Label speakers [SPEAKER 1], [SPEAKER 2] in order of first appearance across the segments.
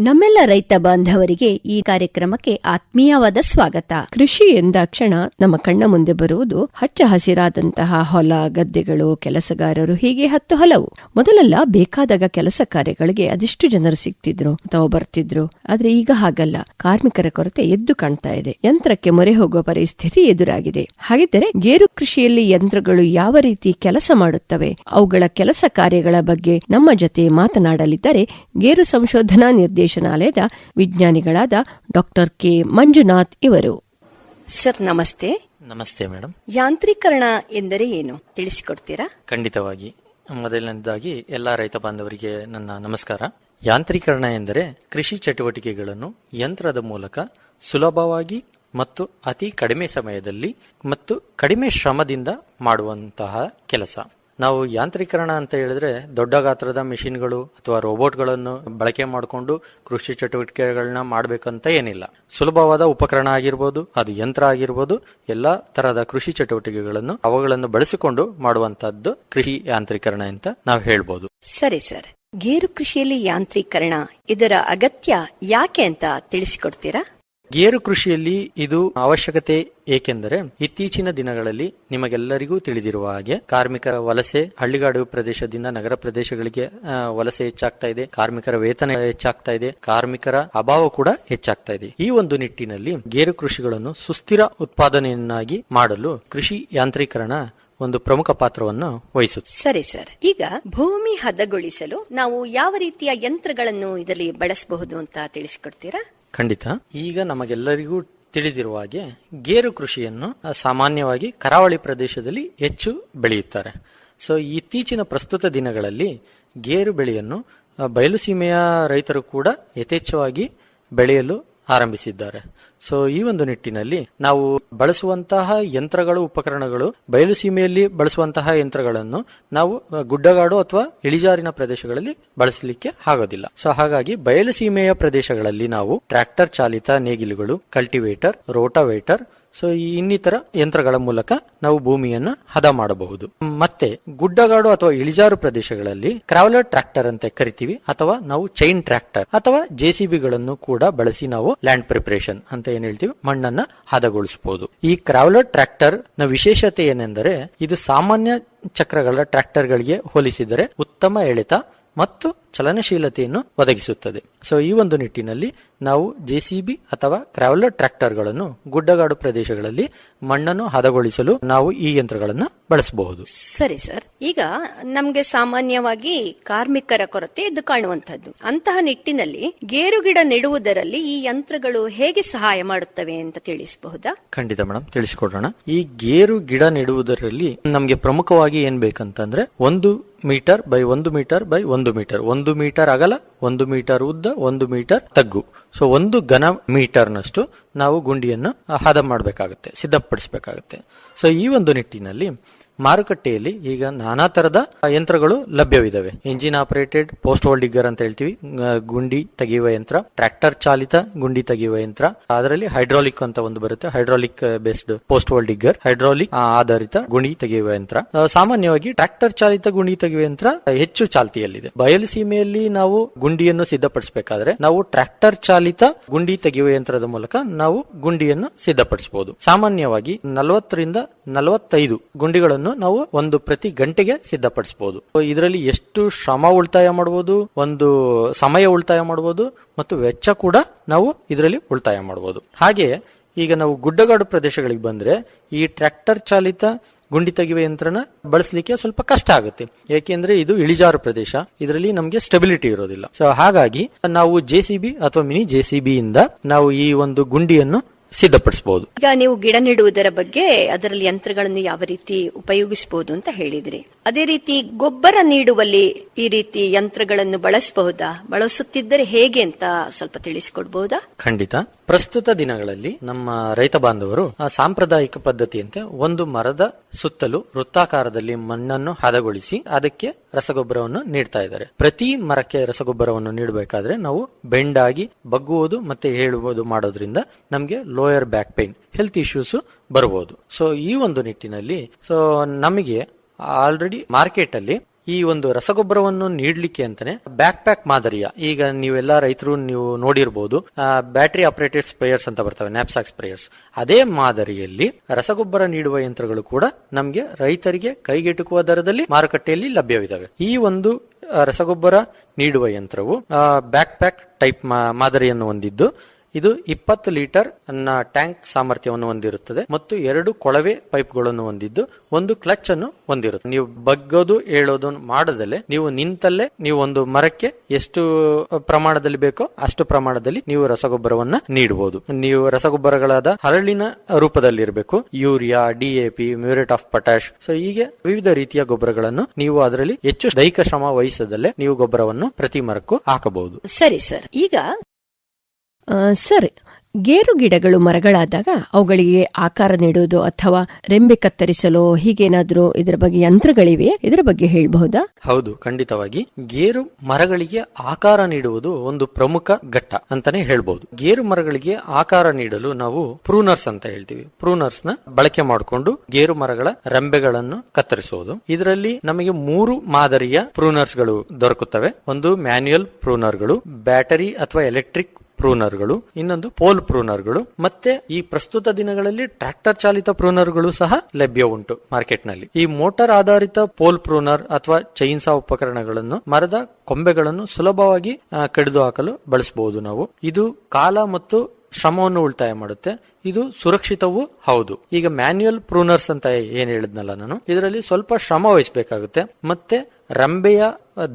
[SPEAKER 1] ನಮ್ಮೆಲ್ಲ ರೈತ ಬಾಂಧವರಿಗೆ ಈ ಕಾರ್ಯಕ್ರಮಕ್ಕೆ ಆತ್ಮೀಯವಾದ ಸ್ವಾಗತ.
[SPEAKER 2] ಕೃಷಿ ಎಂದಾಕ್ಷಣ ನಮ್ಮ ಕಣ್ಣ ಮುಂದೆ ಬರುವುದು ಹಚ್ಚ ಹಸಿರಾದಂತಹ ಹೊಲ, ಗದ್ದೆಗಳು, ಕೆಲಸಗಾರರು ಹೀಗೆ ಹತ್ತು ಹಲವು. ಮೊದಲೆಲ್ಲ ಬೇಕಾದಾಗ ಕೆಲಸ ಕಾರ್ಯಗಳಿಗೆ ಅದೆಷ್ಟು ಜನರು ಸಿಗ್ತಿದ್ರು ಅಥವಾ ಬರ್ತಿದ್ರು. ಆದ್ರೆ ಈಗ ಹಾಗಲ್ಲ. ಕಾರ್ಮಿಕರ ಕೊರತೆ ಎದ್ದು ಕಾಣ್ತಾ ಇದೆ. ಯಂತ್ರಕ್ಕೆ ಮೊರೆ ಹೋಗುವ ಪರಿಸ್ಥಿತಿ ಎದುರಾಗಿದೆ. ಹಾಗಿದ್ದರೆ ಗೇರು ಕೃಷಿಯಲ್ಲಿ ಯಂತ್ರಗಳು ಯಾವ ರೀತಿ ಕೆಲಸ ಮಾಡುತ್ತವೆ, ಅವುಗಳ ಕೆಲಸ ಕಾರ್ಯಗಳ ಬಗ್ಗೆ ನಮ್ಮ ಜೊತೆ ಮಾತನಾಡಲಿದ್ದಾರೆ ಗೇರು ಸಂಶೋಧನಾ ನಿರ್ದೇಶನಾಲಯದ ವಿಜ್ಞಾನಿಗಳಾದ ಡಾಕ್ಟರ್ ಕೆ ಮಂಜುನಾಥ್ ಇವರು.
[SPEAKER 1] ಸರ್ ನಮಸ್ತೆ.
[SPEAKER 3] ನಮಸ್ತೆ ಮೇಡಮ್
[SPEAKER 1] ಯಾಂತ್ರೀಕರಣ ಎಂದರೆ ಏನು? ತಿಳಿಸಿಕೊಡ್ತೀರಾ?
[SPEAKER 3] ಖಂಡಿತವಾಗಿ. ಮೊದಲನೇದಾಗಿ ಎಲ್ಲ ರೈತ ಬಾಂಧವರಿಗೆ ನನ್ನ ನಮಸ್ಕಾರ. ಯಾಂತ್ರೀಕರಣ ಎಂದರೆ ಕೃಷಿ ಚಟುವಟಿಕೆಗಳನ್ನು ಯಂತ್ರದ ಮೂಲಕ ಸುಲಭವಾಗಿ ಮತ್ತು ಅತಿ ಕಡಿಮೆ ಸಮಯದಲ್ಲಿ ಮತ್ತು ಕಡಿಮೆ ಶ್ರಮದಿಂದ ಮಾಡುವಂತಹ ಕೆಲಸ. ನಾವು ಯಾಂತ್ರೀಕರಣ ಅಂತ ಹೇಳಿದ್ರೆ ದೊಡ್ಡ ಗಾತ್ರದ ಮಿಷಿನ್ಗಳು ಅಥವಾ ರೋಬೋಟ್ಗಳನ್ನು ಬಳಕೆ ಮಾಡಿಕೊಂಡು ಕೃಷಿ ಚಟುವಟಿಕೆಗಳನ್ನ ಮಾಡಬೇಕಂತ ಏನಿಲ್ಲ. ಸುಲಭವಾದ ಉಪಕರಣ ಆಗಿರ್ಬೋದು, ಅದು ಯಂತ್ರ ಆಗಿರ್ಬೋದು, ಎಲ್ಲಾ ತರಹದ ಕೃಷಿ ಚಟುವಟಿಕೆಗಳನ್ನು ಅವುಗಳನ್ನು ಬಳಸಿಕೊಂಡು ಮಾಡುವಂತಹದ್ದು ಕೃಷಿ ಯಾಂತ್ರೀಕರಣ ಅಂತ ನಾವು ಹೇಳ್ಬೋದು.
[SPEAKER 1] ಸರಿ ಸರ್. ಗೇರು ಕೃಷಿಯಲ್ಲಿ ಯಾಂತ್ರೀಕರಣ ಇದರ ಅಗತ್ಯ ಯಾಕೆ ಅಂತ ತಿಳಿಸಿಕೊಡ್ತೀರಾ?
[SPEAKER 3] ಗೇರು ಕೃಷಿಯಲ್ಲಿ ಇದು ಅವಶ್ಯಕತೆ ಏಕೆಂದರೆ ಇತ್ತೀಚಿನ ದಿನಗಳಲ್ಲಿ ನಿಮಗೆಲ್ಲರಿಗೂ ತಿಳಿದಿರುವ ಹಾಗೆ ಕಾರ್ಮಿಕರ ವಲಸೆ ಹಳ್ಳಿಗಾಡು ಪ್ರದೇಶದಿಂದ ನಗರ ಪ್ರದೇಶಗಳಿಗೆ ವಲಸೆ ಹೆಚ್ಚಾಗ್ತಾ ಇದೆ. ಕಾರ್ಮಿಕರ ವೇತನ ಹೆಚ್ಚಾಗ್ತಾ ಇದೆ. ಕಾರ್ಮಿಕರ ಅಭಾವ ಕೂಡ ಹೆಚ್ಚಾಗ್ತಾ ಇದೆ. ಈ ಒಂದು ನಿಟ್ಟಿನಲ್ಲಿ ಗೇರು ಕೃಷಿಗಳನ್ನು ಸುಸ್ಥಿರ ಉತ್ಪಾದನೆಯನ್ನಾಗಿ ಮಾಡಲು ಕೃಷಿ ಯಾಂತ್ರೀಕರಣ ಒಂದು ಪ್ರಮುಖ ಪಾತ್ರವನ್ನು ವಹಿಸುತ್ತೆ.
[SPEAKER 1] ಸರಿ ಸರ್. ಈಗ ಭೂಮಿ ಹದಗೊಳಿಸಲು ನಾವು ಯಾವ ರೀತಿಯ ಯಂತ್ರಗಳನ್ನು ಇದರಲ್ಲಿ ಬಳಸಬಹುದು ಅಂತ ತಿಳಿಸಿಕೊಡ್ತೀರಾ?
[SPEAKER 3] ಖಂಡಿತ. ಈಗ ನಮಗೆಲ್ಲರಿಗೂ ತಿಳಿದಿರುವ ಹಾಗೆ ಗೇರು ಕೃಷಿಯನ್ನು ಸಾಮಾನ್ಯವಾಗಿ ಕರಾವಳಿ ಪ್ರದೇಶದಲ್ಲಿ ಹೆಚ್ಚು ಬೆಳೆಯುತ್ತಾರೆ. ಸೊ ಇತ್ತೀಚಿನ ಪ್ರಸ್ತುತ ದಿನಗಳಲ್ಲಿ ಗೇರು ಬೆಳೆಯನ್ನು ಬಯಲುಸೀಮೆಯ ರೈತರು ಕೂಡ ಯಥೇಚ್ಛವಾಗಿ ಬೆಳೆಯಲು ಆರಂಭಿಸಿದ್ದಾರೆ. ಸೊ ಈ ಒಂದು ನಿಟ್ಟಿನಲ್ಲಿ ನಾವು ಬಳಸುವಂತಹ ಯಂತ್ರಗಳು, ಉಪಕರಣಗಳು, ಬಯಲು ಸೀಮೆಯಲ್ಲಿ ಬಳಸುವಂತಹ ಯಂತ್ರಗಳನ್ನು ನಾವು ಗುಡ್ಡಗಾಡು ಅಥವಾ ಇಳಿಜಾರಿನ ಪ್ರದೇಶಗಳಲ್ಲಿ ಬಳಸಲಿಕ್ಕೆ ಆಗೋದಿಲ್ಲ. ಸೊ ಹಾಗಾಗಿ ಬಯಲು ಸೀಮೆಯ ಪ್ರದೇಶಗಳಲ್ಲಿ ನಾವು ಟ್ರ್ಯಾಕ್ಟರ್ ಚಾಲಿತ ನೇಗಿಲುಗಳು, ಕಲ್ಟಿವೇಟರ್, ರೋಟಾವೇಟರ್ ಸೊ ಈ ಇನ್ನಿತರ ಯಂತ್ರಗಳ ಮೂಲಕ ನಾವು ಭೂಮಿಯನ್ನ ಹದ ಮಾಡಬಹುದು. ಮತ್ತೆ ಗುಡ್ಡಗಾಡು ಅಥವಾ ಇಳಿಜಾರು ಪ್ರದೇಶಗಳಲ್ಲಿ ಕ್ರಾವಲರ್ ಟ್ರ್ಯಾಕ್ಟರ್ ಅಂತ ಕರಿತೀವಿ, ಅಥವಾ ನಾವು ಚೈನ್ ಟ್ರ್ಯಾಕ್ಟರ್ ಅಥವಾ ಜೆಸಿಬಿಗಳನ್ನು ಕೂಡ ಬಳಸಿ ನಾವು ಲ್ಯಾಂಡ್ ಪ್ರಿಪರೇಷನ್ ಅಂತ ಏನ್ ಹೇಳ್ತೀವಿ, ಮಣ್ಣನ್ನ ಹದಗೊಳಿಸಬಹುದು ಈ ಕ್ರಾವ್ಲರ್ ಟ್ರ್ಯಾಕ್ಟರ್ನ ವಿಶೇಷತೆ ಏನೆಂದರೆ, ಇದು ಸಾಮಾನ್ಯ ಚಕ್ರಗಳ ಟ್ರ್ಯಾಕ್ಟರ್ ಗಳಿಗೆ ಹೋಲಿಸಿದರೆ ಉತ್ತಮ ಎಳೆತ ಮತ್ತು ಚಲನಶೀಲತೆಯನ್ನು ಒದಗಿಸುತ್ತದೆ. ಸೊ ಈ ಒಂದು ನಿಟ್ಟಿನಲ್ಲಿ ನಾವು ಜೆಸಿಬಿ ಅಥವಾ ಕ್ರಾವಲರ್ ಟ್ರ್ಯಾಕ್ಟರ್ಗಳನ್ನು ಗುಡ್ಡಗಾಡು ಪ್ರದೇಶಗಳಲ್ಲಿ ಮಣ್ಣನ್ನು ಹದಗೊಳಿಸಲು ನಾವು ಈ ಯಂತ್ರಗಳನ್ನು ಬಳಸಬಹುದು.
[SPEAKER 1] ಸರಿ ಸರ್. ಈಗ ನಮ್ಗೆ ಸಾಮಾನ್ಯವಾಗಿ ಕಾರ್ಮಿಕರ ಕೊರತೆ ಎದ್ದು ಕಾಣುವಂತದ್ದು ಅಂತಹ ನಿಟ್ಟಿನಲ್ಲಿ ಗೇರು ಗಿಡ ನೆಡುವುದರಲ್ಲಿ ಈ ಯಂತ್ರಗಳು ಹೇಗೆ ಸಹಾಯ ಮಾಡುತ್ತವೆ ಅಂತ ತಿಳಿಸಬಹುದಾ?
[SPEAKER 3] ಖಂಡಿತ ಮೇಡಮ್ ತಿಳಿಸಿಕೊಡೋಣ. ಈ ಗೇರು ಗಿಡ ನೆಡುವುದರಲ್ಲಿ ನಮಗೆ ಪ್ರಮುಖವಾಗಿ ಏನ್ ಬೇಕಂತಂದ್ರೆ ಒಂದು ಮೀಟರ್ ಬೈ ಒಂದು ಮೀಟರ್ ಬೈ ಒಂದು ಮೀಟರ್ ಒಂದು ಮೀಟರ್ ಅಗಲ, ಒಂದು ಮೀಟರ್ ಉದ್ದ, ಒಂದು ಮೀಟರ್ ತಗ್ಗು. ಸೊ ಒಂದು ಘನ ಮೀಟರ್ನಷ್ಟು ನಾವು ಗುಂಡಿಯನ್ನು ಹದ ಮಾಡಬೇಕಾಗುತ್ತೆ, ಸಿದ್ಧಪಡಿಸಬೇಕಾಗುತ್ತೆ. ಸೊ ಈ ಒಂದು ನಿಟ್ಟಿನಲ್ಲಿ ಮಾರುಕಟ್ಟೆಯಲ್ಲಿ ಈಗ ನಾನಾ ತರದ ಯಂತ್ರಗಳು ಲಭ್ಯವಿದ್ದಾವೆ engine operated, post hole digger ಅಂತ ಹೇಳ್ತೀವಿ. ಗುಂಡಿ ತೆಗೆಯುವ ಯಂತ್ರ, ಟ್ರ್ಯಾಕ್ಟರ್ ಚಾಲಿತ ಗುಂಡಿ ತೆಗೆಯುವ ಯಂತ್ರ. ಅದರಲ್ಲಿ ಹೈಡ್ರಾಲಿಕ್ ಅಂತ ಒಂದು ಬರುತ್ತೆ. Hydraulic based post hole digger. Hydraulic ಆಧಾರಿತ ಗುಂಡಿ ತೆಗೆಯುವ ಯಂತ್ರ. ಸಾಮಾನ್ಯವಾಗಿ ಟ್ರ್ಯಾಕ್ಟರ್ ಚಾಲಿತ ಗುಂಡಿ ತೆಗೆಯುವ ಯಂತ್ರ ಹೆಚ್ಚು ಚಾಲ್ತಿಯಲ್ಲಿದೆ. ಬಯಲು ಸೀಮೆಯಲ್ಲಿ ನಾವು ಗುಂಡಿಯನ್ನು ಸಿದ್ಧಪಡಿಸಬೇಕಾದ್ರೆ ನಾವು ಟ್ರ್ಯಾಕ್ಟರ್ ಚಾಲಿತ ಗುಂಡಿ ತೆಗೆಯುವ ಯಂತ್ರದ ಮೂಲಕ ನಾವು ಗುಂಡಿಯನ್ನು ಸಿದ್ಧಪಡಿಸಬಹುದು ಸಾಮಾನ್ಯವಾಗಿ ನಲವತ್ತರಿಂದ ನಲವತ್ತೈದು ಗುಂಡಿಗಳನ್ನು ನಾವು ಒಂದು ಪ್ರತಿ ಗಂಟೆಗೆ ಸಿದ್ಧಪಡಿಸಬಹುದು ಇದರಲ್ಲಿ ಎಷ್ಟು ಶ್ರಮ ಉಳಿತಾಯ ಮಾಡಬಹುದು ಒಂದು ಸಮಯ ಉಳಿತಾಯ ಮಾಡಬಹುದು ಮತ್ತು ವೆಚ್ಚ ಕೂಡ ನಾವು ಇದರಲ್ಲಿ ಉಳಿತಾಯ ಮಾಡಬಹುದು ಹಾಗೆ, ಈಗ ನಾವು ಗುಡ್ಡಗಾಡು ಪ್ರದೇಶಗಳಿಗೆ ಬಂದ್ರೆ, ಈ ಟ್ರ್ಯಾಕ್ಟರ್ ಚಾಲಿತ ಗುಂಡಿ ತೆಗೆಯುವ ಯಂತ್ರನ ಬಳಸಲಿಕ್ಕೆ ಸ್ವಲ್ಪ ಕಷ್ಟ ಆಗುತ್ತೆ. ಯಾಕೆಂದ್ರೆ ಇದು ಇಳಿಜಾರು ಪ್ರದೇಶ, ಇದರಲ್ಲಿ ನಮಗೆ ಸ್ಟೆಬಿಲಿಟಿ ಇರೋದಿಲ್ಲ. ಸೊ, ಹಾಗಾಗಿ ನಾವು ಜೆಸಿಬಿ ಅಥವಾ ಮಿನಿ ಜೆಸಿಬಿ ಇಂದ ನಾವು ಈ ಒಂದು ಗುಂಡಿಯನ್ನು ಸಿದ್ಧಪಡಿಸಬಹುದು
[SPEAKER 1] ಈಗ ನೀವು ಗಿಡ ನೆಡುವುದರ ಬಗ್ಗೆ ಅದರಲ್ಲಿ ಯಂತ್ರಗಳನ್ನು ಯಾವ ರೀತಿ ಉಪಯೋಗಿಸಬಹುದು ಅಂತ ಹೇಳಿದ್ರಿ. ಅದೇ ರೀತಿ ಗೊಬ್ಬರ ನೀಡುವಲ್ಲಿ ಈ ರೀತಿ ಯಂತ್ರಗಳನ್ನು ಬಳಸಬಹುದಾ? ಬಳಸುತ್ತಿದ್ದರೆ ಹೇಗೆ ಅಂತ ಸ್ವಲ್ಪ ತಿಳಿಸಿಕೊಡ್ಬಹುದಾ
[SPEAKER 3] ಖಂಡಿತ. ಪ್ರಸ್ತುತ ದಿನಗಳಲ್ಲಿ ನಮ್ಮ ರೈತ ಬಾಂಧವರು ಆ ಸಾಂಪ್ರದಾಯಿಕ ಪದ್ಧತಿಯಂತೆ ಒಂದು ಮರದ ಸುತ್ತಲೂ ವೃತ್ತಾಕಾರದಲ್ಲಿ ಮಣ್ಣನ್ನು ಹದಗೊಳಿಸಿ ಅದಕ್ಕೆ ರಸಗೊಬ್ಬರವನ್ನು ನೀಡ್ತಾ ಇದ್ದಾರೆ. ಪ್ರತಿ ಮರಕ್ಕೆ ರಸಗೊಬ್ಬರವನ್ನು ನೀಡಬೇಕಾದ್ರೆ ನಾವು ಬೆಂಡಾಗಿ ಬಗ್ಗುವುದು ಮತ್ತೆ ಹೇಳುವುದು ಮಾಡೋದ್ರಿಂದ ನಮಗೆ lower back pain health issues ಬರಬಹುದು ಸೊ ಈ ಒಂದು ನಿಟ್ಟಿನಲ್ಲಿ ಸೊ ನಮಗೆ ಆಲ್ರೆಡಿ ಮಾರ್ಕೆಟ್ ಅಲ್ಲಿ ಈ ಒಂದು ರಸಗೊಬ್ಬರವನ್ನು ನೀಡಲಿಕ್ಕೆ ಅಂತಾನೆ ಬ್ಯಾಕ್ ಪ್ಯಾಕ್ ಮಾದರಿಯ. ಈಗ ನೀವೆಲ್ಲ ರೈತರು ನೀವು ನೋಡಿರ್ಬೋದು ಬ್ಯಾಟರಿ ಆಪರೇಟೆಡ್ ಸ್ಪ್ರೇಯರ್ಸ್ ಅಂತ ಬರ್ತವೆ ನ್ಯಾಪ್ಸಾಕ್ ಸ್ಪ್ರೇಯರ್ಸ್ ಅದೇ ಮಾದರಿಯಲ್ಲಿ ರಸಗೊಬ್ಬರ ನೀಡುವ ಯಂತ್ರಗಳು ಕೂಡ ನಮಗೆ ರೈತರಿಗೆ ಕೈಗೆಟುಕುವ ದರದಲ್ಲಿ ಮಾರುಕಟ್ಟೆಯಲ್ಲಿ ಲಭ್ಯವಿದ್ದಾವೆ ಈ ಒಂದು ರಸಗೊಬ್ಬರ ನೀಡುವ ಯಂತ್ರವು ಬ್ಯಾಕ್ ಪ್ಯಾಕ್ ಟೈಪ್ ಮಾದರಿಯನ್ನು ಹೊಂದಿದ್ದು ಇದು ಇಪ್ಪತ್ತು ಲೀಟರ್ ಟ್ಯಾಂಕ್ ಸಾಮರ್ಥ್ಯವನ್ನು ಹೊಂದಿರುತ್ತದೆ ಮತ್ತು ಎರಡು ಕೊಳವೆ ಪೈಪ್ಗಳನ್ನು ಹೊಂದಿದ್ದು ಒಂದು ಕ್ಲಚ್ ಅನ್ನು ಹೊಂದಿರುತ್ತೆ ನೀವು ಬಗ್ಗೋದು, ಏಳೋದು ಮಾಡದಲ್ಲೇ ನೀವು ನಿಂತಲ್ಲೇ ನೀವು ಒಂದು ಮರಕ್ಕೆ ಎಷ್ಟು ಪ್ರಮಾಣದಲ್ಲಿ ಬೇಕೋ ಅಷ್ಟು ಪ್ರಮಾಣದಲ್ಲಿ ನೀವು ರಸಗೊಬ್ಬರವನ್ನ ನೀಡಬಹುದು ನೀವು ರಸಗೊಬ್ಬರಗಳಾದ ಹರಳಿನ ರೂಪದಲ್ಲಿ ಇರಬೇಕು urea DAP muriate of potash. So, ಹೀಗೆ ವಿವಿಧ ರೀತಿಯ ಗೊಬ್ಬರಗಳನ್ನು ನೀವು ಅದರಲ್ಲಿ ಹೆಚ್ಚು ದೈಹಿಕ ಶ್ರಮ ವಹಿಸದಲ್ಲೇ ನೀವು ಗೊಬ್ಬರವನ್ನು ಪ್ರತಿ ಮರಕ್ಕೂ ಹಾಕಬಹುದು.
[SPEAKER 1] ಸರಿ ಸರ್.
[SPEAKER 2] ಈಗ ಸರ್. ಗೇರು ಗಿಡಗಳು ಮರಗಳಾದಾಗ ಅವುಗಳಿಗೆ ಆಕಾರ ನೀಡುವುದು ಅಥವಾ ರೆಂಬೆ ಕತ್ತರಿಸಲು ಹೀಗೇನಾದ್ರೂ ಇದರ ಬಗ್ಗೆ ಯಂತ್ರಗಳಿವೆ ಇದರ ಬಗ್ಗೆ ಹೇಳಬಹುದಾ?
[SPEAKER 3] ಹೌದು, ಖಂಡಿತವಾಗಿ. ಗೇರು ಮರಗಳಿಗೆ ಆಕಾರ ನೀಡುವುದು ಒಂದು ಪ್ರಮುಖ ಘಟ್ಟ ಅಂತಾನೆ ಹೇಳ್ಬಹುದು ಗೇರು ಮರಗಳಿಗೆ ಆಕಾರ ನೀಡಲು ನಾವು ಪ್ರೂನರ್ಸ್ ಅಂತ ಹೇಳ್ತೀವಿ. ಪ್ರೂನರ್ಸ್ನ ಬಳಕೆ ಮಾಡಿಕೊಂಡು ಗೇರು ಮರಗಳ ರೆಂಬೆಗಳನ್ನು ಕತ್ತರಿಸುವುದು. ಇದರಲ್ಲಿ ನಮಗೆ ಮೂರು ಮಾದರಿಯ ಪ್ರೂನರ್ಸ್ಗಳು ದೊರಕುತ್ತವೆ. ಒಂದು ಮ್ಯಾನ್ಯುಯಲ್ ಪ್ರೂನರ್ಗಳು, ಬ್ಯಾಟರಿ ಅಥವಾ ಎಲೆಕ್ಟ್ರಿಕ್ ಪ್ರೂನರ್ಗಳು ಇನ್ನೊಂದು ಪೋಲ್ ಪ್ರೂನರ್ಗಳು ಮತ್ತೆ ಈ ಪ್ರಸ್ತುತ ದಿನಗಳಲ್ಲಿ ಟ್ರ್ಯಾಕ್ಟರ್ ಚಾಲಿತ ಪ್ರೂನರ್ಗಳು ಸಹ ಲಭ್ಯ ಉಂಟು ಮಾರ್ಕೆಟ್ನಲ್ಲಿ. ಈ ಮೋಟಾರ್ ಆಧಾರಿತ ಪೋಲ್ ಪ್ರೂನರ್ ಅಥವಾ ಚೈನ್ಸಾ ಉಪಕರಣಗಳನ್ನು, ಮರದ ಕೊಂಬೆಗಳನ್ನು ಸುಲಭವಾಗಿ ಕಡಿದು ಹಾಕಲು ಬಳಸಬಹುದು ನಾವು. ಇದು ಕಾಲ ಮತ್ತು ಶ್ರಮವನ್ನು ಉಳಿತಾಯ ಮಾಡುತ್ತೆ. ಇದು ಸುರಕ್ಷಿತವೂ ಹೌದು. ಈಗ ಮ್ಯಾನ್ಯುಯಲ್ ಪ್ರೂನರ್ಸ್ ಅಂತ ಏನ್ ಹೇಳಿದ್ನಲ್ಲ ನಾನು? ಇದರಲ್ಲಿ ಸ್ವಲ್ಪ ಶ್ರಮ ವಹಿಸಬೇಕಾಗುತ್ತೆ. ಮತ್ತೆ ರಂಬೆಯ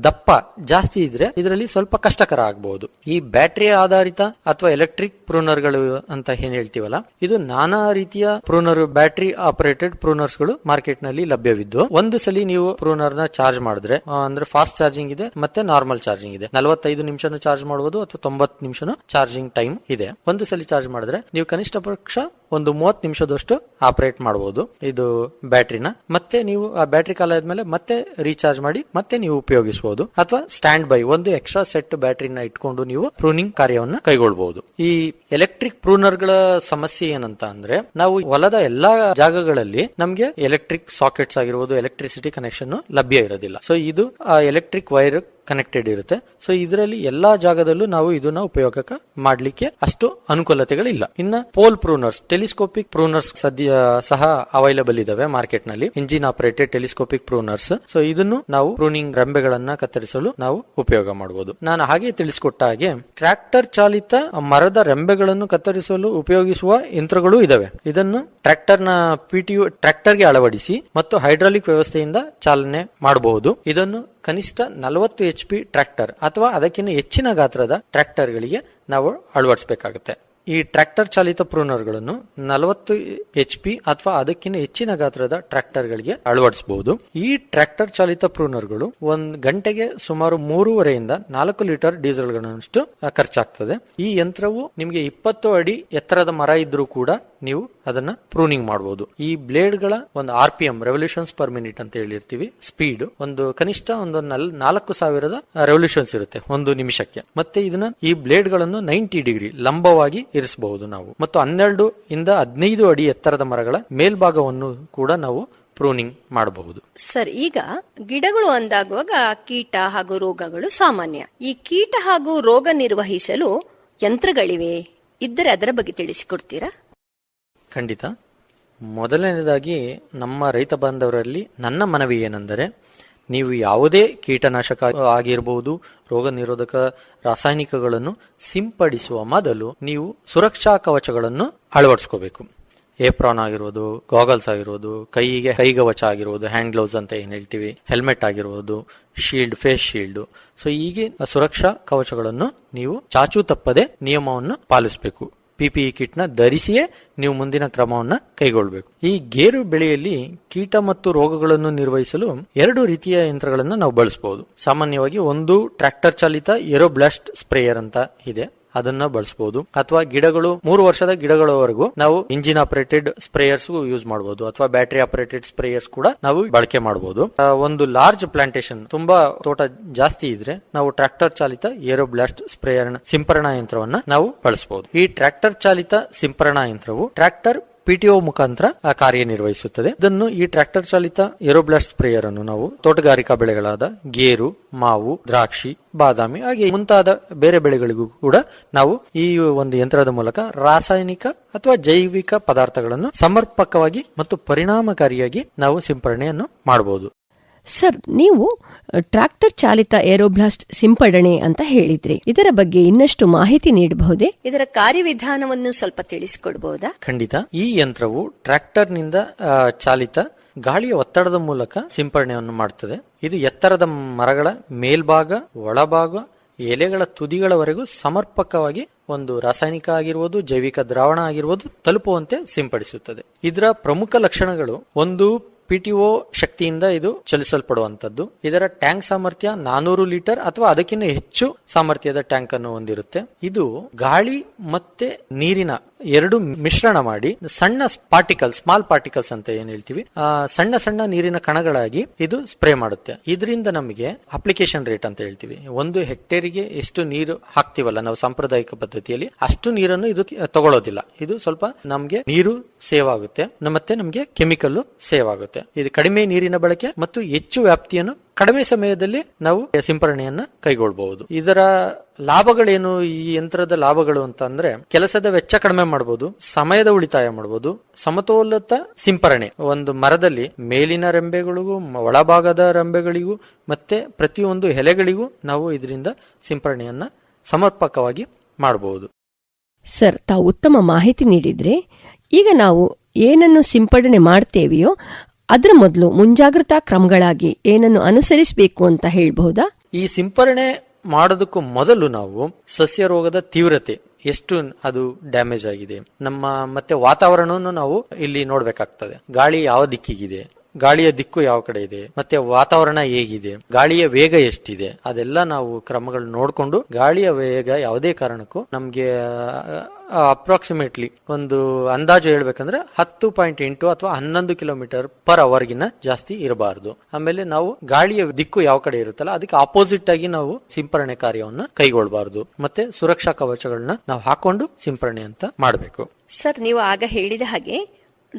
[SPEAKER 3] ದಪ್ಪ ಜಾಸ್ತಿ ಇದ್ರೆ ಇದರಲ್ಲಿ ಸ್ವಲ್ಪ ಕಷ್ಟಕರ ಆಗಬಹುದು ಈ ಬ್ಯಾಟರಿ ಆಧಾರಿತ ಅಥವಾ ಎಲೆಕ್ಟ್ರಿಕ್ ಪ್ರೂನರ್ಗಳು ಅಂತ ಏನ್ ಹೇಳ್ತೀವಲ್ಲ, ಇದು ನಾನಾ ರೀತಿಯ ಪ್ರೂನರ್, ಬ್ಯಾಟರಿ ಆಪರೇಟೆಡ್ ಪ್ರೂನರ್ಸ್ಗಳು ಮಾರ್ಕೆಟ್ನಲ್ಲಿ ಲಭ್ಯವಿದ್ದು, ಒಂದು ಸಲ ನೀವು ಪ್ರೂನರ್ನ ಚಾರ್ಜ್ ಮಾಡಿದ್ರೆ ಅಂದ್ರೆ ಫಾಸ್ಟ್ ಚಾರ್ಜಿಂಗ್ ಇದೆ ಮತ್ತೆ ನಾರ್ಮಲ್ ಚಾರ್ಜಿಂಗ್ ಇದೆ. ನಲವತ್ತೈದು ನಿಮಿಷನೂ ಚಾರ್ಜ್ ಮಾಡಬಹುದು ಅಥವಾ ತೊಂಬತ್ತು ನಿಮಿಷನೂ ಚಾರ್ಜಿಂಗ್ ಟೈಮ್ ಇದೆ. ಒಂದು ಸಲ ಚಾರ್ಜ್ ಮಾಡಿದ್ರೆ ನೀವು ಕನಿಷ್ಠ ಪಕ್ಷ ಒಂದು ಮೂವತ್ತು ನಿಮಿಷದಷ್ಟು ಆಪರೇಟ್ ಮಾಡಬಹುದು ಇದು ಬ್ಯಾಟ್ರಿನ. ಮತ್ತೆ ನೀವು ಆ ಬ್ಯಾಟ್ರಿ ಕಾಲ ಆದ್ಮೇಲೆ ಮತ್ತೆ ರೀಚಾರ್ಜ್ ಮಾಡಿ, ಮತ್ತೆ ನೀವು ಉಪಯೋಗಿಸಬಹುದು ಅಥವಾ ಸ್ಟ್ಯಾಂಡ್ ಬೈ ಒಂದು ಎಕ್ಸ್ಟ್ರಾ ಸೆಟ್ ಬ್ಯಾಟ್ರಿನ ಇಟ್ಕೊಂಡು ನೀವು ಪ್ರೂನಿಂಗ್ ಕಾರ್ಯವನ್ನ ಕೈಗೊಳ್ಳಬಹುದು ಈ ಎಲೆಕ್ಟ್ರಿಕ್ ಪ್ರೂನರ್ಗಳ ಸಮಸ್ಯೆ ಏನಂತ ಅಂದ್ರೆ, ನಾವು ಹೊಲದ ಎಲ್ಲಾ ಜಾಗಗಳಲ್ಲಿ ನಮಗೆ ಎಲೆಕ್ಟ್ರಿಕ್ ಸಾಕೆಟ್ಸ್ ಆಗಿರ್ಬೋದು ಎಲೆಕ್ಟ್ರಿಸಿಟಿ ಕನೆಕ್ಷನ್ ಲಭ್ಯ ಇರೋದಿಲ್ಲ. ಸೊ ಇದು ಎಲೆಕ್ಟ್ರಿಕ್ ವೈರ್ ಕನೆಕ್ಟೆಡ್ ಇರುತ್ತೆ. ಸೊ ಇದರಲ್ಲಿ ಎಲ್ಲಾ ಜಾಗದಲ್ಲೂ ನಾವು ಇದನ್ನ ಉಪಯೋಗಕ್ಕೆ ಮಾಡಲಿಕ್ಕೆ ಅಷ್ಟು ಅನುಕೂಲತೆಗಳಿಲ್ಲ. ಇನ್ನ ಪೋಲ್ ಪ್ರೂನರ್ಸ್ ಟೆಲಿಸ್ಕೋಪಿಕ್ ಪ್ರೂನರ್ಸ್ ಸದ್ಯ ಸಹ ಅವೈಲಬಲ್ ಇದಾವೆ ಮಾರ್ಕೆಟ್ನಲ್ಲಿ engine operated telescopic pruners so ಇದನ್ನು ನಾವು ಪ್ರೂನಿಂಗ್ ರೆಂಬೆಗಳನ್ನ ಕತ್ತರಿಸಲು ನಾವು ಉಪಯೋಗ ಮಾಡಬಹುದು ನಾನು ಹಾಗೆ ತಿಳಿಸಿಕೊಟ್ಟ ಹಾಗೆ ಟ್ರ್ಯಾಕ್ಟರ್ ಚಾಲಿತ ಮರದ ರೆಂಬೆಗಳನ್ನು ಕತ್ತರಿಸಲು ಉಪಯೋಗಿಸುವ ಯಂತ್ರಗಳು ಇದಾವೆ. ಇದನ್ನು ಟ್ರ್ಯಾಕ್ಟರ್ನ ಪಿಟಿಯು ಟ್ರ್ಯಾಕ್ಟರ್ಗೆ ಅಳವಡಿಸಿ ಮತ್ತು ಹೈಡ್ರಾಲಿಕ್ ವ್ಯವಸ್ಥೆಯಿಂದ ಚಾಲನೆ ಮಾಡಬಹುದು. ಇದನ್ನು ಕನಿಷ್ಠ ನಲವತ್ತು ಎಚ್ ಪಿ ಟ್ರ್ಯಾಕ್ಟರ್ ಅಥವಾ ಅದಕ್ಕಿಂತ ಹೆಚ್ಚಿನ ಗಾತ್ರದ ಟ್ರ್ಯಾಕ್ಟರ್ಗಳಿಗೆ ನಾವು ಅಳವಡಿಸಬೇಕಾಗುತ್ತೆ. ಈ ಟ್ರ್ಯಾಕ್ಟರ್ ಚಾಲಿತ ಪ್ರೂನರ್ಗಳನ್ನು ನಲವತ್ತು ಎಚ್ ಪಿ ಅಥವಾ ಅದಕ್ಕಿಂತ ಹೆಚ್ಚಿನ ಗಾತ್ರದ ಟ್ರ್ಯಾಕ್ಟರ್ಗಳಿಗೆ ಅಳವಡಿಸಬಹುದು. ಈ ಟ್ರ್ಯಾಕ್ಟರ್ ಚಾಲಿತ ಪ್ರೂನರ್ಗಳು ಒಂದ್ ಗಂಟೆಗೆ ಸುಮಾರು ಮೂರುವರೆಯಿಂದ ನಾಲ್ಕು ಲೀಟರ್ ಡೀಸೆಲ್ಗಳಷ್ಟು ಖರ್ಚಾಗ್ತದೆ. ಈ ಯಂತ್ರವು ನಿಮಗೆ ಇಪ್ಪತ್ತು ಅಡಿ ಎತ್ತರದ ಮರ ಇದ್ರೂ ಕೂಡ ನೀವು ಅದನ್ನ ಪ್ರೂನಿಂಗ್ ಮಾಡಬಹುದು ಈ ಬ್ಲೇಡ್ಗಳ ಒಂದು R P M revolutions per minute ಅಂತ ಹೇಳಿರ್ತೀವಿ ಸ್ಪೀಡ್ ಒಂದು ಕನಿಷ್ಠ ಒಂದು ನಲ್- ನಾಲ್ಕು ಸಾವಿರದ ರೆವಲ್ಯೂಷನ್ಸ್ ಇರುತ್ತೆ, ಒಂದು ನಿಮಿಷಕ್ಕೆ. ಮತ್ತೆ ಇದನ್ನ ಈ ಬ್ಲೇಡ್ಗಳನ್ನು ನೈಂಟಿ ಡಿಗ್ರಿ ಲಂಬವಾಗಿ ಇರಿಸಬಹುದು ನಾವು. ಮತ್ತು ಹನ್ನೆರಡು ಇಂದ ಹದಿನೈದು ಅಡಿ ಎತ್ತರದ ಮರಗಳ ಮೇಲ್ಭಾಗವನ್ನು ಕೂಡ ನಾವು ಪ್ರೂನಿಂಗ್ ಮಾಡಬಹುದು.
[SPEAKER 1] ಸರ್, ಈಗ ಗಿಡಗಳು ಅಂದಾಗುವಾಗ ಕೀಟ ಹಾಗೂ ರೋಗಗಳು ಸಾಮಾನ್ಯ. ಈ ಕೀಟ ಹಾಗೂ ರೋಗ ನಿರ್ವಹಿಸಲು ಯಂತ್ರಗಳಿವೆ. ಇದ್ದರೆ ಅದರ ಬಗ್ಗೆ ತಿಳಿಸಿಕೊಡ್ತೀರಾ?
[SPEAKER 3] ಖಂಡಿತ. ಮೊದಲನೇದಾಗಿ ನಮ್ಮ ರೈತ ಬಾಂಧವರಲ್ಲಿ ನನ್ನ ಮನವಿ ಏನೆಂದರೆ, ನೀವು ಯಾವುದೇ ಕೀಟನಾಶಕ ಆಗಿರಬಹುದು ರೋಗ ನಿರೋಧಕ ರಾಸಾಯನಿಕಗಳನ್ನು ಸಿಂಪಡಿಸುವ ಮೊದಲು ನೀವು ಸುರಕ್ಷಾ ಕವಚಗಳನ್ನು ಅಳವಡಿಸ್ಕೋಬೇಕು. ಏಪ್ರಾನ್ ಆಗಿರೋದು ಗಾಗಲ್ಸ್ ಆಗಿರೋದು ಕೈಗೆ ಕೈಗವಚ ಆಗಿರೋದು ಹ್ಯಾಂಡ್ ಗ್ಲೌಸ್ ಅಂತ ಏನ್ ಹೇಳ್ತೀವಿ, ಹೆಲ್ಮೆಟ್ ಆಗಿರೋದು ಶೀಲ್ಡ್, ಫೇಸ್ ಶೀಲ್ಡ್. ಸೊ ಹೀಗೆ ಸುರಕ್ಷಾ ಕವಚಗಳನ್ನು ನೀವು ಚಾಚು ತಪ್ಪದೆ ನಿಯಮವನ್ನು ಪಾಲಿಸಬೇಕು. ಪಿಪಿಇ ಇ ಕಿಟ್ನ ಧರಿಸಿಯೇ ನೀವು ಮುಂದಿನ ಕ್ರಮವನ್ನ ಕೈಗೊಳ್ಳಬೇಕು ಈ ಗೇರು ಬೆಳೆಯಲ್ಲಿ ಕೀಟ ಮತ್ತು ರೋಗಗಳನ್ನು ನಿರ್ವಹಿಸಲು ಎರಡು ರೀತಿಯ ಯಂತ್ರಗಳನ್ನು ನಾವು ಬಳಸಬಹುದು ಸಾಮಾನ್ಯವಾಗಿ ಒಂದು ಟ್ರ್ಯಾಕ್ಟರ್ ಚಾಲಿತ ಏರೋಬ್ಲಾಸ್ಟ್ ಸ್ಪ್ರೇಯರ್ ಅಂತ ಇದೆ. ಅದನ್ನ ಬಳಸಬಹುದು ಅಥವಾ ಗಿಡಗಳು, ಮೂರು ವರ್ಷದ ಗಿಡಗಳವರೆಗೂ ನಾವು ಇಂಜಿನ್ ಆಪರೇಟೆಡ್ ಸ್ಪ್ರೇಯರ್ಸ್ ಯೂಸ್ ಮಾಡಬಹುದು ಅಥವಾ ಬ್ಯಾಟರಿ ಆಪರೇಟೆಡ್ ಸ್ಪ್ರೇಯರ್ಸ್ ಕೂಡ ನಾವು ಬಳಕೆ ಮಾಡಬಹುದು ಒಂದು ಲಾರ್ಜ್ ಪ್ಲಾಂಟೇಶನ್ ತುಂಬಾ ತೋಟ ಜಾಸ್ತಿ ಇದ್ರೆ ನಾವು ಟ್ರಾಕ್ಟರ್ ಚಾಲಿತ ಏರೋಬ್ಲಾಸ್ಟ್ ಸ್ಪ್ರೇಯರ್ ಸಿಂಪರಣಾ ಯಂತ್ರವನ್ನ ನಾವು ಬಳಸಬಹುದು ಈ ಟ್ರಾಕ್ಟರ್ ಚಾಲಿತ ಸಿಂಪರಣಾ ಯಂತ್ರವು ಟ್ರ್ಯಾಕ್ಟರ್ ಪಿಟಿಒ ಮುಖಾಂತರ ಕಾರ್ಯನಿರ್ವಹಿಸುತ್ತದೆ ಇದನ್ನು ಈ ಟ್ರ್ಯಾಕ್ಟರ್ ಚಾಲಿತ ಏರೋಬ್ಲಾಸ್ಟ್ ಸ್ಪ್ರೇಯರ್ ಅನ್ನು ನಾವು ತೋಟಗಾರಿಕಾ ಬೆಳೆಗಳಾದ ಗೇರು, ಮಾವು, ದ್ರಾಕ್ಷಿ, ಬಾದಾಮಿ ಹಾಗೆ ಮುಂತಾದ ಬೇರೆ ಬೆಳೆಗಳಿಗೂ ಕೂಡ ನಾವು ಈ ಒಂದು ಯಂತ್ರದ ಮೂಲಕ ರಾಸಾಯನಿಕ ಅಥವಾ ಜೈವಿಕ ಪದಾರ್ಥಗಳನ್ನು ಸಮರ್ಪಕವಾಗಿ ಮತ್ತು ಪರಿಣಾಮಕಾರಿಯಾಗಿ ನಾವು ಸಿಂಪರಣೆಯನ್ನು ಮಾಡಬಹುದು.
[SPEAKER 2] ಸರ್, ನೀವು ಟ್ರಾಕ್ಟರ್ ಚಾಲಿತ ಏರೋಬ್ಲಾಸ್ಟ್ ಸಿಂಪಡಣೆ ಅಂತ ಹೇಳಿದ್ರಿ. ಇದರ ಬಗ್ಗೆ ಇನ್ನಷ್ಟು ಮಾಹಿತಿ ನೀಡಬಹುದೇ?
[SPEAKER 1] ಇದರ ಕಾರ್ಯವಿಧಾನವನ್ನು ಸ್ವಲ್ಪ ತಿಳಿಸಿಕೊಡಬಹುದಾ?
[SPEAKER 3] ಖಂಡಿತ. ಈ ಯಂತ್ರವು ಟ್ರಾಕ್ಟರ್ನಿಂದ ಚಾಲಿತ ಗಾಳಿಯ ಒತ್ತಡದ ಮೂಲಕ ಸಿಂಪಡಣೆಯನ್ನು ಮಾಡುತ್ತದೆ ಇದು ಎತ್ತರದ ಮರಗಳ ಮೇಲ್ಭಾಗ, ಒಳಭಾಗ, ಎಲೆಗಳ ತುದಿಗಳವರೆಗೂ ಸಮರ್ಪಕವಾಗಿ ಒಂದು ರಾಸಾಯನಿಕ ಆಗಿರುವುದು ಜೈವಿಕ ದ್ರಾವಣ ಆಗಿರುವುದು ತಲುಪುವಂತೆ ಸಿಂಪಡಿಸುತ್ತದೆ. ಇದರ ಪ್ರಮುಖ ಲಕ್ಷಣಗಳು ಒಂದು ಪಿಟಿಒ ಶಕ್ತಿಯಿಂದ ಇದು ಚಲಿಸಲ್ಪಡುವಂತದ್ದು ಇದರ ಟ್ಯಾಂಕ್ ಸಾಮರ್ಥ್ಯ ನಾನೂರು ಲೀಟರ್ ಅಥವಾ ಅದಕ್ಕಿಂತ ಹೆಚ್ಚು ಸಾಮರ್ಥ್ಯದ ಟ್ಯಾಂಕ್ ಅನ್ನು ಹೊಂದಿರುತ್ತೆ. ಇದು ಗಾಳಿ ಮತ್ತೆ ನೀರಿನ ಎರಡು ಮಿಶ್ರಣ ಮಾಡಿ ಸಣ್ಣ ಪಾರ್ಟಿಕಲ್ ಸ್ಮಾಲ್ ಪಾರ್ಟಿಕಲ್ಸ್ ಅಂತ ಏನ್ ಹೇಳ್ತೀವಿ ಸಣ್ಣ ಸಣ್ಣ ನೀರಿನ ಕಣಗಳಾಗಿ ಇದು ಸ್ಪ್ರೇ ಮಾಡುತ್ತೆ. ಇದರಿಂದ ನಮಗೆ ಅಪ್ಲಿಕೇಶನ್ ರೇಟ್ ಅಂತ ಹೇಳ್ತೀವಿ. ಒಂದು ಹೆಕ್ಟೇರಿಗೆ ಎಷ್ಟು ನೀರು ಹಾಕ್ತಿವಲ್ಲ, ನಾವು ಸಾಂಪ್ರದಾಯಿಕ ಪದ್ಧತಿಯಲ್ಲಿ ಅಷ್ಟು ನೀರನ್ನು ಇದು ತಗೊಳ್ಳೋದಿಲ್ಲ ಇದು ಸ್ವಲ್ಪ ನಮ್ಗೆ ನೀರು ಸೇವ್ ಆಗುತ್ತೆ, ಮತ್ತೆ ನಮ್ಗೆ ಕೆಮಿಕಲ್ ಸೇವ್ ಆಗುತ್ತೆ. ಇದು ಕಡಿಮೆ ನೀರಿನ ಬಳಕೆ ಮತ್ತು ಹೆಚ್ಚು ವ್ಯಾಪ್ತಿಯನ್ನು ಕಡಿಮೆ ಸಮಯದಲ್ಲಿ ನಾವು ಸಿಂಪರಣೆಯನ್ನ ಕೈಗೊಳ್ಳಬಹುದು ಇದರ ಲಾಭಗಳೇನು? ಈ ಯಂತ್ರದ ಲಾಭಗಳು ಅಂತ ಅಂದ್ರೆ ಕೆಲಸದ ವೆಚ್ಚ ಕಡಿಮೆ ಮಾಡಬಹುದು ಸಮಯದ ಉಳಿತಾಯ ಮಾಡಬಹುದು ಸಮತೋಲಿತ ಸಿಂಪರಣೆ. ಒಂದು ಮರದಲ್ಲಿ ಮೇಲಿನ ರೆಂಬೆಗಳಿಗೂ, ಒಳಭಾಗದ ರೆಂಬೆಗಳಿಗೂ ಮತ್ತೆ ಪ್ರತಿಯೊಂದು ಎಲೆಗಳಿಗೂ ನಾವು ಇದರಿಂದ ಸಿಂಪರಣೆಯನ್ನ ಸಮರ್ಪಕವಾಗಿ ಮಾಡಬಹುದು
[SPEAKER 2] ಸರ್, ತಾವು ಉತ್ತಮ ಮಾಹಿತಿ ನೀಡಿದ್ರೆ ಈಗ ನಾವು ಏನನ್ನು ಸಿಂಪಡಣೆ ಮಾಡ್ತೇವೆಯೋ ಅದರ ಮೊದಲು ಮುಂಜಾಗ್ರತಾ ಕ್ರಮಗಳಾಗಿ ಏನನ್ನು ಅನುಸರಿಸಬೇಕು ಅಂತ ಹೇಳ್ಬಹುದಾ?
[SPEAKER 3] ಈ ಸಿಂಪರಣೆ ಮಾಡೋದಕ್ಕೂ ಮೊದಲು ನಾವು ಸಸ್ಯ ರೋಗದ ತೀವ್ರತೆ, ಎಷ್ಟು ಅದು ಡ್ಯಾಮೇಜ್ ಆಗಿದೆ, ನಮ್ಮ ಮತ್ತೆ ವಾತಾವರಣವನ್ನು ನಾವು ಇಲ್ಲಿ ನೋಡ್ಬೇಕಾಗ್ತದೆ. ಗಾಳಿ ಯಾವ ದಿಕ್ಕಿಗಿದೆ ಗಾಳಿಯ ದಿಕ್ಕು ಯಾವ ಕಡೆ ಇದೆ? ಮತ್ತೆ ವಾತಾವರಣ ಹೇಗಿದೆ? ಗಾಳಿಯ ವೇಗ ಎಷ್ಟಿದೆ? ಅದೆಲ್ಲ ನಾವು ಕ್ರಮಗಳು ನೋಡಿಕೊಂಡು ಗಾಳಿಯ ವೇಗ ಯಾವುದೇ ಕಾರಣಕ್ಕೂ ನಮ್ಗೆ ಅಪ್ರಾಕ್ಸಿಮೇಟ್ಲಿ ಒಂದು ಅಂದಾಜು ಹೇಳ್ಬೇಕಂದ್ರೆ ಹತ್ತು ಪಾಯಿಂಟ್ ಎಂಟು ಅಥವಾ ಹನ್ನೊಂದು ಕಿಲೋಮೀಟರ್ ಪರ್ ಅವರ್ಗಿನ ಜಾಸ್ತಿ ಇರಬಾರದು. ಆಮೇಲೆ ನಾವು ಗಾಳಿಯ ದಿಕ್ಕು ಯಾವ ಕಡೆ ಇರುತ್ತಲ್ಲ, ಅದಕ್ಕೆ ಆಪೋಸಿಟ್ ಆಗಿ ನಾವು ಸಿಂಪರಣೆ ಕಾರ್ಯವನ್ನ ಕೈಗೊಳ್ಳಬಾರದು ಮತ್ತೆ ಸುರಕ್ಷಾ ಕವಚಗಳನ್ನ ನಾವು ಹಾಕೊಂಡು ಸಿಂಪರಣೆ ಅಂತ ಮಾಡಬೇಕು.
[SPEAKER 1] ಸರ್, ನೀವು ಆಗ ಹೇಳಿದ ಹಾಗೆ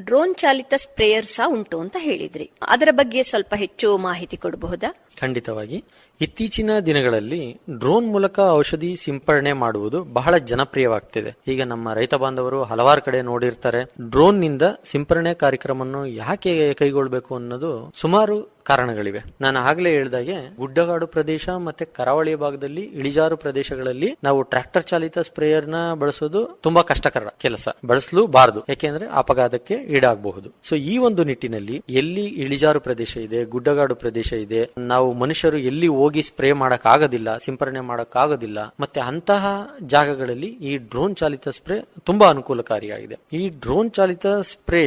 [SPEAKER 1] ಡ್ರೋನ್ ಚಾಲಿತ ಸ್ಪ್ರೇಯರ್ ಸಹ ಉಂಟು ಅಂತ ಹೇಳಿದ್ರಿ. ಅದರ ಬಗ್ಗೆ ಸ್ವಲ್ಪ ಹೆಚ್ಚು ಮಾಹಿತಿ ಕೊಡಬಹುದಾ?
[SPEAKER 3] ಖಂಡಿತವಾಗಿ. ಇತ್ತೀಚಿನ ದಿನಗಳಲ್ಲಿ ಡ್ರೋನ್ ಮೂಲಕ ಔಷಧಿ ಸಿಂಪರಣೆ ಮಾಡುವುದು ಬಹಳ ಜನಪ್ರಿಯವಾಗ್ತಿದೆ. ಈಗ ನಮ್ಮ ರೈತ ಬಾಂಧವರು ಹಲವಾರು ಕಡೆ ನೋಡಿರ್ತಾರೆ ಡ್ರೋನ್ನಿಂದ ಸಿಂಪರಣೆ ಕಾರ್ಯಕ್ರಮವನ್ನು ಯಾಕೆ ಕೈಗೊಳ್ಳಬೇಕು ಅನ್ನೋದು ಸುಮಾರು ಕಾರಣಗಳಿವೆ. ನಾನು ಆಗ್ಲೇ ಹೇಳಿದಾಗೆ, ಗುಡ್ಡಗಾಡು ಪ್ರದೇಶ ಮತ್ತೆ ಕರಾವಳಿ ಭಾಗದಲ್ಲಿ ಇಳಿಜಾರು ಪ್ರದೇಶಗಳಲ್ಲಿ ನಾವು ಟ್ರ್ಯಾಕ್ಟರ್ ಚಾಲಿತ ಸ್ಪ್ರೇಯರ್ನ ಬಳಸೋದು ತುಂಬಾ ಕಷ್ಟಕರ ಕೆಲಸ. ಬಳಸಲೂಬಾರದು ಯಾಕೆಂದ್ರೆ ಅಪಘಾತಕ್ಕೆ ಈಡಾಗಬಹುದು. ಸೊ, ಈ ಒಂದು ನಿಟ್ಟಿನಲ್ಲಿ ಎಲ್ಲಿ ಇಳಿಜಾರು ಪ್ರದೇಶ ಇದೆ, ಗುಡ್ಡಗಾಡು ಪ್ರದೇಶ ಇದೆ, ನಾವು ಮನುಷ್ಯರು ಎಲ್ಲಿ ಸ್ಪ್ರೇ ಮಾಡೋಕ್ಕಾಗೋದಿಲ್ಲ, ಸಿಂಪರಣೆ ಮಾಡಕ್ ಆಗೋದಿಲ್ಲ ಮತ್ತೆ ಅಂತಹ ಜಾಗಗಳಲ್ಲಿ ಈ ಡ್ರೋನ್ ಚಾಲಿತ ಸ್ಪ್ರೇ ತುಂಬಾ ಅನುಕೂಲಕಾರಿಯಾಗಿದೆ. ಈ ಡ್ರೋನ್ ಚಾಲಿತ ಸ್ಪ್ರೇ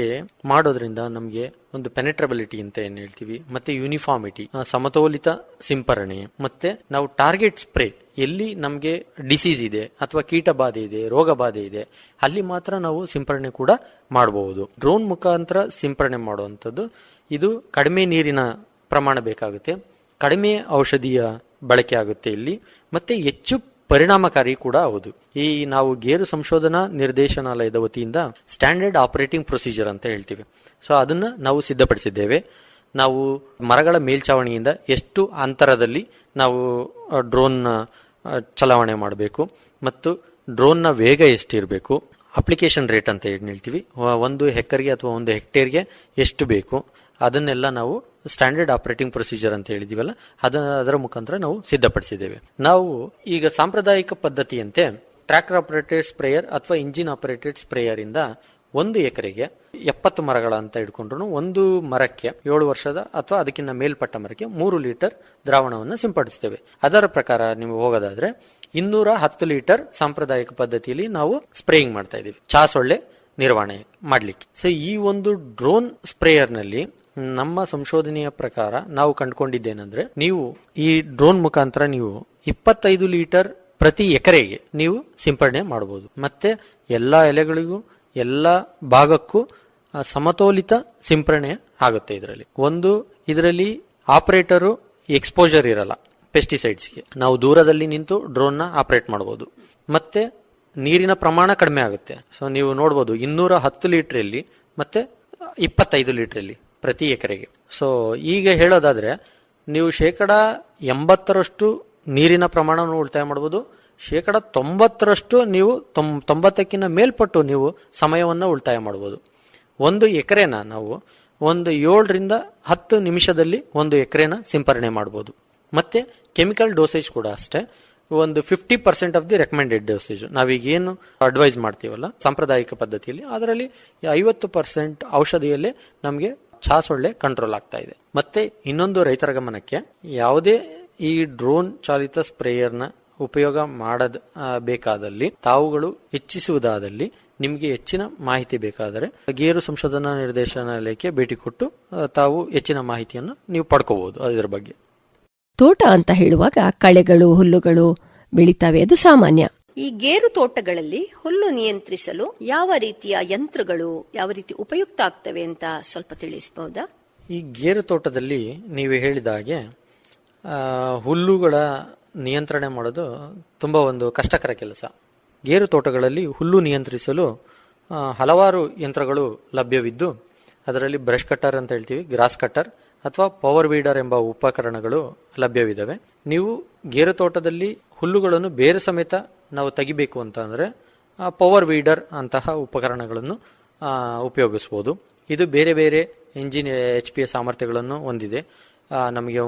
[SPEAKER 3] ಮಾಡೋದ್ರಿಂದ ನಮಗೆ ಒಂದು ಪೆನೆಟ್ರಬಿಲಿಟಿ ಅಂತ ಏನ್ ಹೇಳ್ತೀವಿ, ಮತ್ತೆ ಯೂನಿಫಾರ್ಮಿಟಿ ಸಮತೋಲಿತ ಸಿಂಪರಣೆ, ಮತ್ತೆ ನಾವು ಟಾರ್ಗೆಟ್ ಸ್ಪ್ರೇ ಎಲ್ಲಿ ನಮಗೆ ಡಿಸೀಸ್ ಇದೆ ಅಥವಾ ಕೀಟ ಬಾಧೆ ಇದೆ ರೋಗ ಬಾಧೆ ಇದೆ, ಅಲ್ಲಿ ಮಾತ್ರ ನಾವು ಸಿಂಪರಣೆ ಕೂಡ ಮಾಡಬಹುದು ಡ್ರೋನ್ ಮುಖಾಂತರ ಸಿಂಪರಣೆ ಮಾಡುವಂಥದ್ದು, ಇದು ಕಡಿಮೆ ನೀರಿನ ಪ್ರಮಾಣ ಬೇಕಾಗುತ್ತೆ. ಕಡಿಮೆ ಔಷಧಿಯ ಬಳಕೆ ಆಗುತ್ತೆ ಇಲ್ಲಿ, ಮತ್ತೆ ಹೆಚ್ಚು ಪರಿಣಾಮಕಾರಿ ಕೂಡ ಹೌದು. ಈ ನಾವು ಗೇರು ಸಂಶೋಧನಾ ನಿರ್ದೇಶನಾಲಯದ ವತಿಯಿಂದ ಸ್ಟ್ಯಾಂಡರ್ಡ್ ಆಪರೇಟಿಂಗ್ ಪ್ರೊಸೀಜರ್ ಅಂತ ಹೇಳ್ತೀವಿ. ಸೊ, ಅದನ್ನ ನಾವು ಸಿದ್ಧಪಡಿಸಿದ್ದೇವೆ. ನಾವು ಮರಗಳ ಮೇಲ್ಚಾವಣಿಯಿಂದ ಎಷ್ಟು ಅಂತರದಲ್ಲಿ ನಾವು ಡ್ರೋನ್ ಚಲಾವಣೆ ಮಾಡಬೇಕು, ಮತ್ತು ಡ್ರೋನ್ನ ವೇಗ ಎಷ್ಟಿರಬೇಕು ಅಪ್ಲಿಕೇಶನ್ ರೇಟ್ ಅಂತ ಹೇಳ್ತೀವಿ. ಒಂದು ಹೆಕ್ಕರ್ಗೆ ಅಥವಾ ಒಂದು ಹೆಕ್ಟೇರ್ಗೆ ಎಷ್ಟು ಬೇಕು ಅದನ್ನೆಲ್ಲ ನಾವು ಸ್ಟ್ಯಾಂಡರ್ಡ್ ಆಪರೇಟಿಂಗ್ ಪ್ರೊಸೀಜರ್ ಅಂತ ಹೇಳಿದೀವಲ್ಲ, ಅದ, ಅದರ ಮುಖಾಂತರ ನಾವು ಸಿದ್ಧಪಡಿಸಿದ್ದೇವೆ. ನಾವು ಈಗ ಸಾಂಪ್ರದಾಯಿಕ ಪದ್ಧತಿಯಂತೆ ಟ್ರ್ಯಾಕ್ಟರ್ ಆಪರೇಟೆಡ್ ಸ್ಪ್ರೇಯರ್ ಅಥವಾ ಇಂಜಿನ್ ಆಪರೇಟೆಡ್ ಸ್ಪ್ರೇಯರ್ ಇಂದ ಒಂದು ಎಕರೆಗೆ ಎಪ್ಪತ್ತು ಮರಗಳ ಅಂತ ಇಟ್ಕೊಂಡ್ರು ಒಂದು ಮರಕ್ಕೆ ಏಳು ವರ್ಷದ ಅಥವಾ ಅದಕ್ಕಿಂತ ಮೇಲ್ಪಟ್ಟ ಮರಕ್ಕೆ ಮೂರು ಲೀಟರ್ ದ್ರಾವಣವನ್ನು ಸಿಂಪಡಿಸ್ತೇವೆ ಅದರ ಪ್ರಕಾರ ನೀವು ಹೋಗೋದಾದ್ರೆ ಇನ್ನೂರ ಹತ್ತು ಲೀಟರ್ ಸಾಂಪ್ರದಾಯಿಕ ಪದ್ಧತಿಯಲ್ಲಿ ನಾವು ಸ್ಪ್ರೇಯಿಂಗ್ ಮಾಡ್ತಾ ಇದೀವಿ. ಚಾ ಸೊಳ್ಳೆ ನಿರ್ವಹಣೆ ಮಾಡ್ಲಿಕ್ಕೆ. ಸೊ ಈ ಒಂದು ಡ್ರೋನ್ ಸ್ಪ್ರೇಯರ್ನಲ್ಲಿ ನಮ್ಮ ಸಂಶೋಧನೆಯ ಪ್ರಕಾರ ನಾವು ಕಂಡುಕೊಂಡಿದ್ದೇನೆಂದ್ರೆ ನೀವು ಈ ಡ್ರೋನ್ ಮುಖಾಂತರ ನೀವು ಇಪ್ಪತ್ತೈದು ಲೀಟರ್ ಪ್ರತಿ ಎಕರೆಗೆ ನೀವು ಸಿಂಪಡಣೆ ಮಾಡಬಹುದು. ಮತ್ತೆ ಎಲ್ಲಾ ಎಲೆಗಳಿಗೂ, ಎಲ್ಲ ಭಾಗಕ್ಕೂ ಸಮತೋಲಿತ ಸಿಂಪರಣೆ ಆಗುತ್ತೆ ಇದರಲ್ಲಿ. ಒಂದು, ಇದರಲ್ಲಿ ಆಪರೇಟರು ಎಕ್ಸ್ಪೋಜರ್ ಇರಲ್ಲ ಪೆಸ್ಟಿಸೈಡ್ಸ್ಗೆ ನಾವು ದೂರದಲ್ಲಿ ನಿಂತು ಡ್ರೋನ್ನ ಆಪರೇಟ್ ಮಾಡಬಹುದು. ಮತ್ತೆ ನೀರಿನ ಪ್ರಮಾಣ ಕಡಿಮೆ ಆಗುತ್ತೆ. ಸೊ ನೀವು ನೋಡ್ಬೋದು, ಇನ್ನೂರ ಹತ್ತು ಲೀಟ್ರಲ್ಲಿ, ಮತ್ತೆ ಇಪ್ಪತ್ತೈದು ಲೀಟ್ರಲ್ಲಿ ಪ್ರತಿ ಎಕರೆಗೆ. ಸೊ ಈಗ ಹೇಳೋದಾದ್ರೆ, ನೀವು ಶೇಕಡ ಎಂಬತ್ತರಷ್ಟು ನೀರಿನ ಪ್ರಮಾಣವನ್ನು ಉಳಿತಾಯ ಮಾಡ್ಬೋದು. ಶೇಕಡ ತೊಂಬತ್ತರಷ್ಟು ನೀವು ತೊಂ, ತೊಂಬತ್ತಕ್ಕಿಂತ ಮೇಲ್ಪಟ್ಟು ನೀವು ಸಮಯವನ್ನು ಉಳಿತಾಯ ಮಾಡ್ಬೋದು. ಒಂದು ಎಕರೆನ ನಾವು ಒಂದು ಏಳರಿಂದ ಹತ್ತು ನಿಮಿಷದಲ್ಲಿ ಒಂದು ಎಕರೆನ ಸಿಂಪರಣೆ ಮಾಡ್ಬೋದು. ಮತ್ತೆ ಕೆಮಿಕಲ್ ಡೋಸೇಜ್ ಕೂಡ ಅಷ್ಟೇ. ಒಂದು fifty percent of the recommended dosage. ನಾವೀಗ ಏನು ಅಡ್ವೈಸ್ ಮಾಡ್ತೀವಲ್ಲ, ಸಾಂಪ್ರದಾಯಿಕ ಪದ್ಧತಿಯಲ್ಲಿ. ಅದರಲ್ಲಿ ಐವತ್ತು ಪರ್ಸೆಂಟ್ ಔಷಧಿಯಲ್ಲೇ ನಮಗೆ ಚಾ ಸೊಳ್ಳೆ ಕಂಟ್ರೋಲ್ ಆಗ್ತಾ ಇದೆ. ಮತ್ತೆ ಇನ್ನೊಂದು ರೈತರ ಗಮನಕ್ಕೆ ಯಾವುದೇ ಈ ಡ್ರೋನ್ ಚಾಲಿತ ಸ್ಪ್ರೇಯರ್ನ ಉಪಯೋಗ ಮಾಡದ ಬೇಕಾದಲ್ಲಿ, ತಾವುಗಳು ಹೆಚ್ಚಿಸುವುದಾದಲ್ಲಿ ನಿಮಗೆ ಹೆಚ್ಚಿನ ಮಾಹಿತಿ ಬೇಕಾದರೆ ಗೇರು ಸಂಶೋಧನಾ ನಿರ್ದೇಶನಾಲಯಕ್ಕೆ ಭೇಟಿ ಕೊಟ್ಟು ತಾವು ಹೆಚ್ಚಿನ ಮಾಹಿತಿಯನ್ನು ನೀವು ಪಡ್ಕೋಬಹುದು ಅದರ ಬಗ್ಗೆ.
[SPEAKER 2] ತೋಟ ಅಂತ ಹೇಳುವಾಗ ಕಳೆಗಳು, ಹುಲ್ಲುಗಳು ಬೆಳೀತಾವೆ. ಅದು ಸಾಮಾನ್ಯ.
[SPEAKER 1] ಈ ಗೇರು ತೋಟಗಳಲ್ಲಿ ಹುಲ್ಲು ನಿಯಂತ್ರಿಸಲು ಯಾವ ರೀತಿಯ ಯಂತ್ರಗಳು ಯಾವ ರೀತಿ ಉಪಯುಕ್ತ ಆಗ್ತವೆ ಅಂತ ಸ್ವಲ್ಪ ತಿಳಿಸಬಹುದಾ?
[SPEAKER 3] ಈ ಗೇರು ತೋಟದಲ್ಲಿ ನೀವು ಹೇಳಿದ ಹಾಗೆ ಹುಲ್ಲುಗಳ ನಿಯಂತ್ರಣೆ ಮಾಡೋದು ತುಂಬ ಒಂದು ಕಷ್ಟಕರ ಕೆಲಸ. ಗೇರು ತೋಟಗಳಲ್ಲಿ ಹುಲ್ಲು ನಿಯಂತ್ರಿಸಲು ಹಲವಾರು ಯಂತ್ರಗಳು ಲಭ್ಯವಿದ್ದು, ಅದರಲ್ಲಿ ಬ್ರಷ್ ಕಟ್ಟರ್ ಅಂತ ಹೇಳ್ತೀವಿ, ಗ್ರಾಸ್ ಕಟ್ಟರ್ ಅಥವಾ ಪವರ್ ವೀಡರ್ ಎಂಬ ಉಪಕರಣಗಳು ಲಭ್ಯವಿದ್ದಾವೆ ನೀವು ಗೇರು ತೋಟದಲ್ಲಿ ಹುಲ್ಲುಗಳನ್ನು ಬೇರೆ ಸಮೇತ ನಾವು ತೆಗಿಬೇಕು ಅಂತ ಅಂದ್ರೆ ಪವರ್ ವೀಡರ್ ಅಂತಹ ಉಪಕರಣಗಳನ್ನು ಉಪಯೋಗಿಸ್ಬೋದು. ಇದು ಬೇರೆ ಬೇರೆ ಇಂಜಿನ್ ಎಚ್ ಪಿ ಸಾಮರ್ಥ್ಯಗಳನ್ನು ಹೊಂದಿದೆ. ನಮಗೆ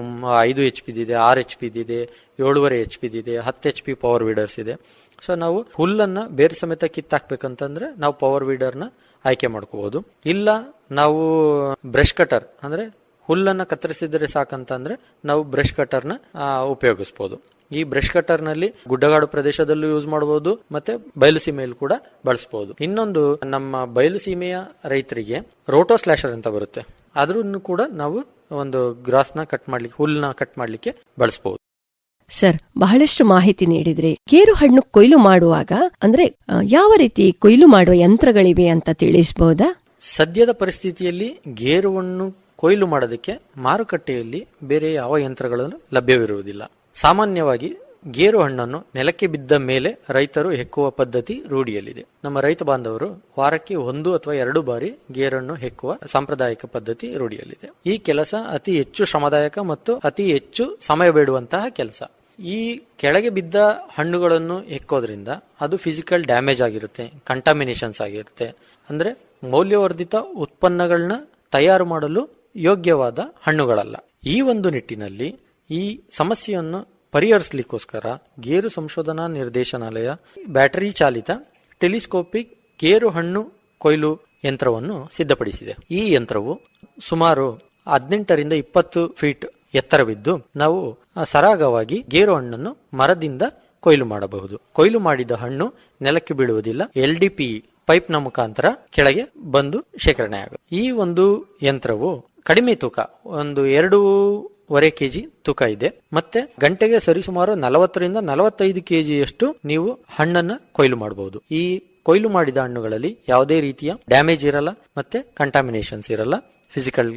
[SPEAKER 3] ಐದು ಎಚ್ ಪಿ ಇದೆ, ಆರು ಎಚ್ ಪಿ ಇದೆ, ಏಳುವರೆ ಎಚ್ ಪಿ ಇದೆ, ಹತ್ತು ಎಚ್ ಪಿ ಪವರ್ ವೀಡರ್ಸ್ ಇದೆ. ಸೊ ನಾವು ಹುಲ್ಲನ್ನ ಬೇರೆ ಸಮೇತ ಕಿತ್ತಾಕ್ಬೇಕಂತಂದ್ರೆ ನಾವು ಪವರ್ ವೀಡರ್ನ ಆಯ್ಕೆ ಮಾಡ್ಕೋಬಹುದು ಇಲ್ಲ, ನಾವು ಬ್ರಷ್ ಕಟರ್ ಅಂದ್ರೆ ಹುಲ್ಲನ್ನ ಕತ್ತರಿಸಿದ್ರೆ ಸಾಕಂತಂದ್ರೆ ನಾವು ಬ್ರಷ್ ಕಟರ್ನ ಉಪಯೋಗಿಸಬಹುದು ಈ ಬ್ರಷ್ ಕಟರ್ನಲ್ಲಿ ಗುಡ್ಡಗಾಡು ಪ್ರದೇಶದಲ್ಲೂ ಯೂಸ್ ಮಾಡಬಹುದು ಮತ್ತೆ ಬಯಲು ಸೀಮೆಯಲ್ಲಿ ಕೂಡ ಬಳಸಬಹುದು ಇನ್ನೊಂದು ನಮ್ಮ ಬಯಲು ಸೀಮೆಯ ರೈತರಿಗೆ ರೋಟೋ ಸ್ಲಾಶರ್ ಅಂತ ಬರುತ್ತೆ. ಅದ್ರನ್ನು ಕೂಡ ನಾವು ಒಂದು ಗ್ರಾಸ್ನ ಕಟ್ ಮಾಡ್ಲಿಕ್ಕೆ ಹುಲ್ಲನ್ನ ಕಟ್ ಮಾಡ್ಲಿಕ್ಕೆ ಬಳಸಬಹುದು
[SPEAKER 2] ಸರ್ ಬಹಳಷ್ಟು ಮಾಹಿತಿ ನೀಡಿದ್ರಿ ಗೇರು ಹಣ್ಣು ಕೊಯ್ಲು ಮಾಡುವಾಗ ಅಂದ್ರೆ ಯಾವ ರೀತಿ ಕೊಯ್ಲು ಮಾಡುವ ಯಂತ್ರಗಳಿವೆ ಅಂತ ತಿಳಿಸಬಹುದಾ
[SPEAKER 3] ಸದ್ಯದ ಪರಿಸ್ಥಿತಿಯಲ್ಲಿ ಗೇರುವನ್ನು ಕೊಯ್ಲು ಮಾಡೋದಕ್ಕೆ ಮಾರುಕಟ್ಟೆಯಲ್ಲಿ ಬೇರೆ ಯಾವ ಯಂತ್ರಗಳನ್ನು ಲಭ್ಯವಿರುವುದಿಲ್ಲ. ಸಾಮಾನ್ಯವಾಗಿ ಗೇರು ಹಣ್ಣನ್ನು ನೆಲಕ್ಕೆ ಬಿದ್ದ ಮೇಲೆ ರೈತರು ಹೆಕ್ಕುವ ಪದ್ಧತಿ ರೂಢಿಯಲ್ಲಿದೆ. ನಮ್ಮ ರೈತ ಬಾಂಧವರು ವಾರಕ್ಕೆ ಒಂದು ಅಥವಾ ಎರಡು ಬಾರಿ ಗೇರನ್ನು ಹೆಕ್ಕುವ ಸಾಂಪ್ರದಾಯಿಕ ಪದ್ಧತಿ ರೂಢಿಯಲ್ಲಿದೆ. ಈ ಕೆಲಸ ಅತಿ ಹೆಚ್ಚು ಶ್ರಮದಾಯಕ ಮತ್ತು ಅತಿ ಹೆಚ್ಚು ಸಮಯ ಬೇಡುವಂತಹ ಕೆಲಸ. ಈ ಕೆಳಗೆ ಬಿದ್ದ ಹಣ್ಣುಗಳನ್ನು ಹೆಕ್ಕೋದ್ರಿಂದ ಅದು ಫಿಸಿಕಲ್ ಡ್ಯಾಮೇಜ್ ಆಗಿರುತ್ತೆ ಕಂಟಾಮಿನೇಷನ್ಸ್ ಆಗಿರುತ್ತೆ. ಅಂದ್ರೆ ಮೌಲ್ಯವರ್ಧಿತ ಉತ್ಪನ್ನಗಳನ್ನ ತಯಾರು ಮಾಡಲು ಯೋಗ್ಯವಾದ ಹಣ್ಣುಗಳಲ್ಲ. ಈ ಒಂದು ನಿಟ್ಟಿನಲ್ಲಿ ಈ ಸಮಸ್ಯೆಯನ್ನು ಪರಿಹರಿಸಲಿಕ್ಕೋಸ್ಕರ ಗೇರು ಸಂಶೋಧನಾ ನಿರ್ದೇಶನಾಲಯ ಬ್ಯಾಟರಿ ಚಾಲಿತ ಟೆಲಿಸ್ಕೋಪಿಕ್ ಗೇರು ಹಣ್ಣು ಕೊಯ್ಲು ಯಂತ್ರವನ್ನು ಸಿದ್ಧಪಡಿಸಿದೆ. ಈ ಯಂತ್ರವು ಸುಮಾರು ಹದಿನೆಂಟರಿಂದ ಇಪ್ಪತ್ತು ಫೀಟ್ ಎತ್ತರವಿದ್ದು ನಾವು ಸರಾಗವಾಗಿ ಗೇರು ಹಣ್ಣನ್ನು ಮರದಿಂದ ಕೊಯ್ಲು ಮಾಡಬಹುದು. ಕೊಯ್ಲು ಮಾಡಿದ ಹಣ್ಣು ನೆಲಕ್ಕೆ ಬೀಳುವುದಿಲ್ಲ. ಎಲ್ ಡಿ ಪಿ ಪೈಪ್ನ ಮುಖಾಂತರ ಕೆಳಗೆ ಬಂದು ಶೇಖರಣೆ ಆಗುತ್ತೆ. ಈ ಒಂದು ಯಂತ್ರವು ಕಡಿಮೆ ತೂಕ, ಒಂದು ಎರಡೂವರೆ ಕೆಜಿ ತೂಕ ಇದೆ. ಮತ್ತೆ ಗಂಟೆಗೆ ಸರಿಸುಮಾರು ನಲವತ್ತರಿಂದ ನಲವತ್ತೈದು ಕೆಜಿಯಷ್ಟು ನೀವು ಹಣ್ಣನ್ನ ಕೊಯ್ಲು ಮಾಡಬಹುದು. ಈ ಕೊಯ್ಲು ಮಾಡಿದ ಹಣ್ಣುಗಳಲ್ಲಿ ಯಾವುದೇ ರೀತಿಯ ಡ್ಯಾಮೇಜ್ ಇರಲ್ಲ, ಮತ್ತೆ ಕಂಟಾಮಿನೇಷನ್ಸ್ ಇರಲ್ಲ ಫಿಸಿಕಲ್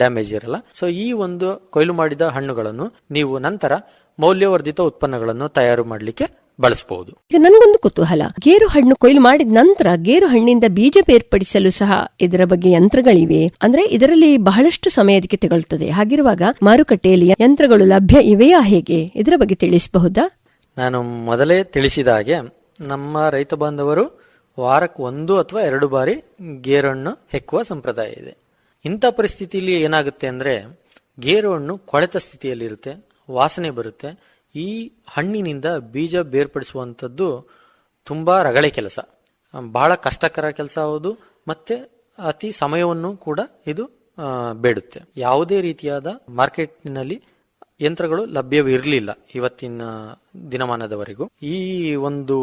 [SPEAKER 3] ಡ್ಯಾಮೇಜ್ ಇರಲ್ಲ. ಸೊ ಈ ಒಂದು ಕೊಯ್ಲು ಮಾಡಿದ ಹಣ್ಣುಗಳನ್ನು ನೀವು ನಂತರ ಮೌಲ್ಯವರ್ಧಿತ ಉತ್ಪನ್ನಗಳನ್ನು ತಯಾರು ಮಾಡಲಿಕ್ಕೆ ಬಳಸಬಹುದು
[SPEAKER 2] ಈಗ ನನಗೊಂದು ಕುತೂಹಲ. ಗೇರು ಹಣ್ಣು ಕೊಯ್ಲು ಮಾಡಿದ ನಂತರ ಗೇರು ಹಣ್ಣಿಂದ ಬೀಜ ಬೇರ್ಪಡಿಸಲು ಸಹ ಇದರ ಬಗ್ಗೆ ಯಂತ್ರಗಳಿವೆ. ಅಂದ್ರೆ ಇದರಲ್ಲಿ ಬಹಳಷ್ಟು ಸಮಯ ಅದಕ್ಕೆ ತಗೊಳ್ತದೆ. ಹಾಗಿರುವಾಗ ಮಾರುಕಟ್ಟೆಯಲ್ಲಿ ಯಂತ್ರಗಳು ಲಭ್ಯ ಇವೆಯಾ ಹೇಗೆ? ಇದರ ಬಗ್ಗೆ ತಿಳಿಸಬಹುದಾ?
[SPEAKER 3] ನಾನು ಮೊದಲೇ ತಿಳಿಸಿದ ಹಾಗೆ ನಮ್ಮ ರೈತ ಬಾಂಧವರು ವಾರಕ್ಕೆ ಒಂದು ಅಥವಾ ಎರಡು ಬಾರಿ ಗೇರನ್ನು ಹೆಕ್ಕುವ ಸಂಪ್ರದಾಯ ಇದೆ. ಇಂಥ ಪರಿಸ್ಥಿತಿಯಲ್ಲಿ ಏನಾಗುತ್ತೆ ಅಂದ್ರೆ ಗೇರು ಹಣ್ಣು ಕೊಳೆತ ಸ್ಥಿತಿಯಲ್ಲಿರುತ್ತೆ. ವಾಸನೆ ಬರುತ್ತೆ. ಈ ಹಣ್ಣಿನಿಂದ ಬೀಜ ಬೇರ್ಪಡಿಸುವಂಥದ್ದು ತುಂಬ ರಗಳೆ ಕೆಲಸ. ಬಹಳ ಕಷ್ಟಕರ ಕೆಲಸ ಹೌದು, ಮತ್ತೆ ಅತಿ ಸಮಯವನ್ನು ಕೂಡ ಇದು ಬೇಡುತ್ತೆ. ಯಾವುದೇ ರೀತಿಯಾದ ಮಾರ್ಕೆಟ್ನಲ್ಲಿ ಯಂತ್ರಗಳು ಲಭ್ಯವಿರಲಿಲ್ಲ ಇವತ್ತಿನ ದಿನಮಾನದವರೆಗೂ. ಈ ಒಂದು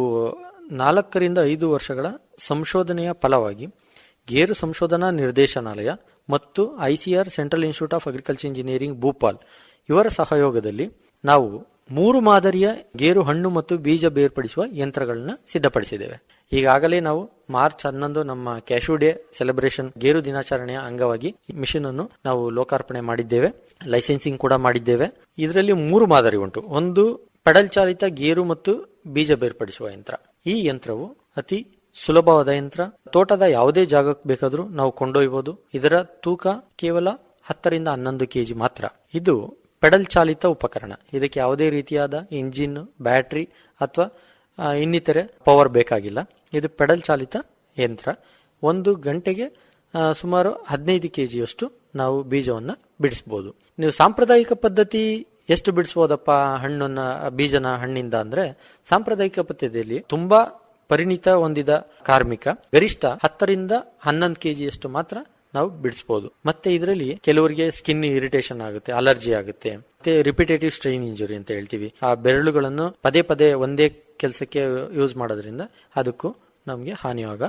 [SPEAKER 3] ನಾಲ್ಕರಿಂದ ಐದು ವರ್ಷಗಳ ಸಂಶೋಧನೆಯ ಫಲವಾಗಿ ಗೇರು ಸಂಶೋಧನಾ ನಿರ್ದೇಶನಾಲಯ ಮತ್ತು ICR central institute of agriculture engineering Bhopal ಇವರ ಸಹಯೋಗದಲ್ಲಿ ನಾವು ಮೂರು ಮಾದರಿಯ ಗೇರು ಹಣ್ಣು ಮತ್ತು ಬೀಜ ಬೇರ್ಪಡಿಸುವ ಯಂತ್ರಗಳನ್ನ ಸಿದ್ಧಪಡಿಸಿದ್ದೇವೆ. ಈಗಾಗಲೇ ನಾವು ಮಾರ್ಚ್ ಹನ್ನೊಂದು ನಮ್ಮ ಕ್ಯಾಶು ಡೇ ಸೆಲೆಬ್ರೇಷನ್ ಗೇರು ದಿನಾಚರಣೆಯ ಅಂಗವಾಗಿ ಮಿಷನ್ ಅನ್ನು ನಾವು ಲೋಕಾರ್ಪಣೆ ಮಾಡಿದ್ದೇವೆ. ಲೈಸೆನ್ಸಿಂಗ್ ಕೂಡ ಮಾಡಿದ್ದೇವೆ. ಇದರಲ್ಲಿ ಮೂರು ಮಾದರಿ ಉಂಟು. ಒಂದು ಪೆಡಲ್ ಚಾಲಿತ ಗೇರು ಮತ್ತು ಬೀಜ ಬೇರ್ಪಡಿಸುವ ಯಂತ್ರ. ಈ ಯಂತ್ರವು ಅತಿ ಸುಲಭವಾದ ಯಂತ್ರ. ತೋಟದ ಯಾವುದೇ ಜಾಗಕ್ಕೆ ಬೇಕಾದರೂ ನಾವು ಕೊಂಡೊಯ್ಯಬಹುದು ಇದರ ತೂಕ ಕೇವಲ ಹತ್ತರಿಂದ ಹನ್ನೊಂದು ಕೆಜಿ ಮಾತ್ರ. ಇದು ಪೆಡಲ್ ಚಾಲಿತ ಉಪಕರಣ. ಇದಕ್ಕೆ ಯಾವುದೇ ರೀತಿಯಾದ ಇಂಜಿನ್, ಬ್ಯಾಟ್ರಿ ಅಥವಾ ಇನ್ನಿತರೆ ಪವರ್ ಬೇಕಾಗಿಲ್ಲ. ಇದು ಪೆಡಲ್ ಚಾಲಿತ ಯಂತ್ರ. ಒಂದು ಗಂಟೆಗೆ ಸುಮಾರು ಹದಿನೈದು ಕೆ ಜಿಯಷ್ಟು ನಾವು ಬೀಜವನ್ನು ಬಿಡಿಸಬಹುದು ನೀವು ಸಾಂಪ್ರದಾಯಿಕ ಪದ್ಧತಿ ಎಷ್ಟು ಬಿಡಿಸ್ಬೋದಪ್ಪ ಹಣ್ಣನ್ನ, ಬೀಜನ ಹಣ್ಣಿಂದ ಅಂದ್ರೆ, ಸಾಂಪ್ರದಾಯಿಕ ಪದ್ಧತಿಯಲ್ಲಿ ತುಂಬಾ ಪರಿಣಿತ ಹೊಂದಿದ ಕಾರ್ಮಿಕ ಗರಿಷ್ಠ ಹತ್ತರಿಂದ ಹನ್ನೊಂದು ಕೆಜಿಯಷ್ಟು ಮಾತ್ರ ನಾವು ಬಿಡಿಸಬಹುದು ಮತ್ತೆ ಇದರಲ್ಲಿ ಕೆಲವರಿಗೆ ಸ್ಕಿನ್ ಇರಿಟೇಷನ್ ಆಗುತ್ತೆ ಅಲರ್ಜಿ ಆಗುತ್ತೆ, ಮತ್ತೆ ರಿಪಿಟೇಟಿವ್ ಸ್ಟ್ರೈನ್ ಇಂಜುರಿ ಅಂತ ಹೇಳ್ತೀವಿ. ಆ ಬೆರಳುಗಳನ್ನು ಪದೇ ಪದೇ ಒಂದೇ ಕೆಲಸಕ್ಕೆ ಯೂಸ್ ಮಾಡೋದ್ರಿಂದ ಅದಕ್ಕೂ ನಮಗೆ ಹಾನಿಯಾಗ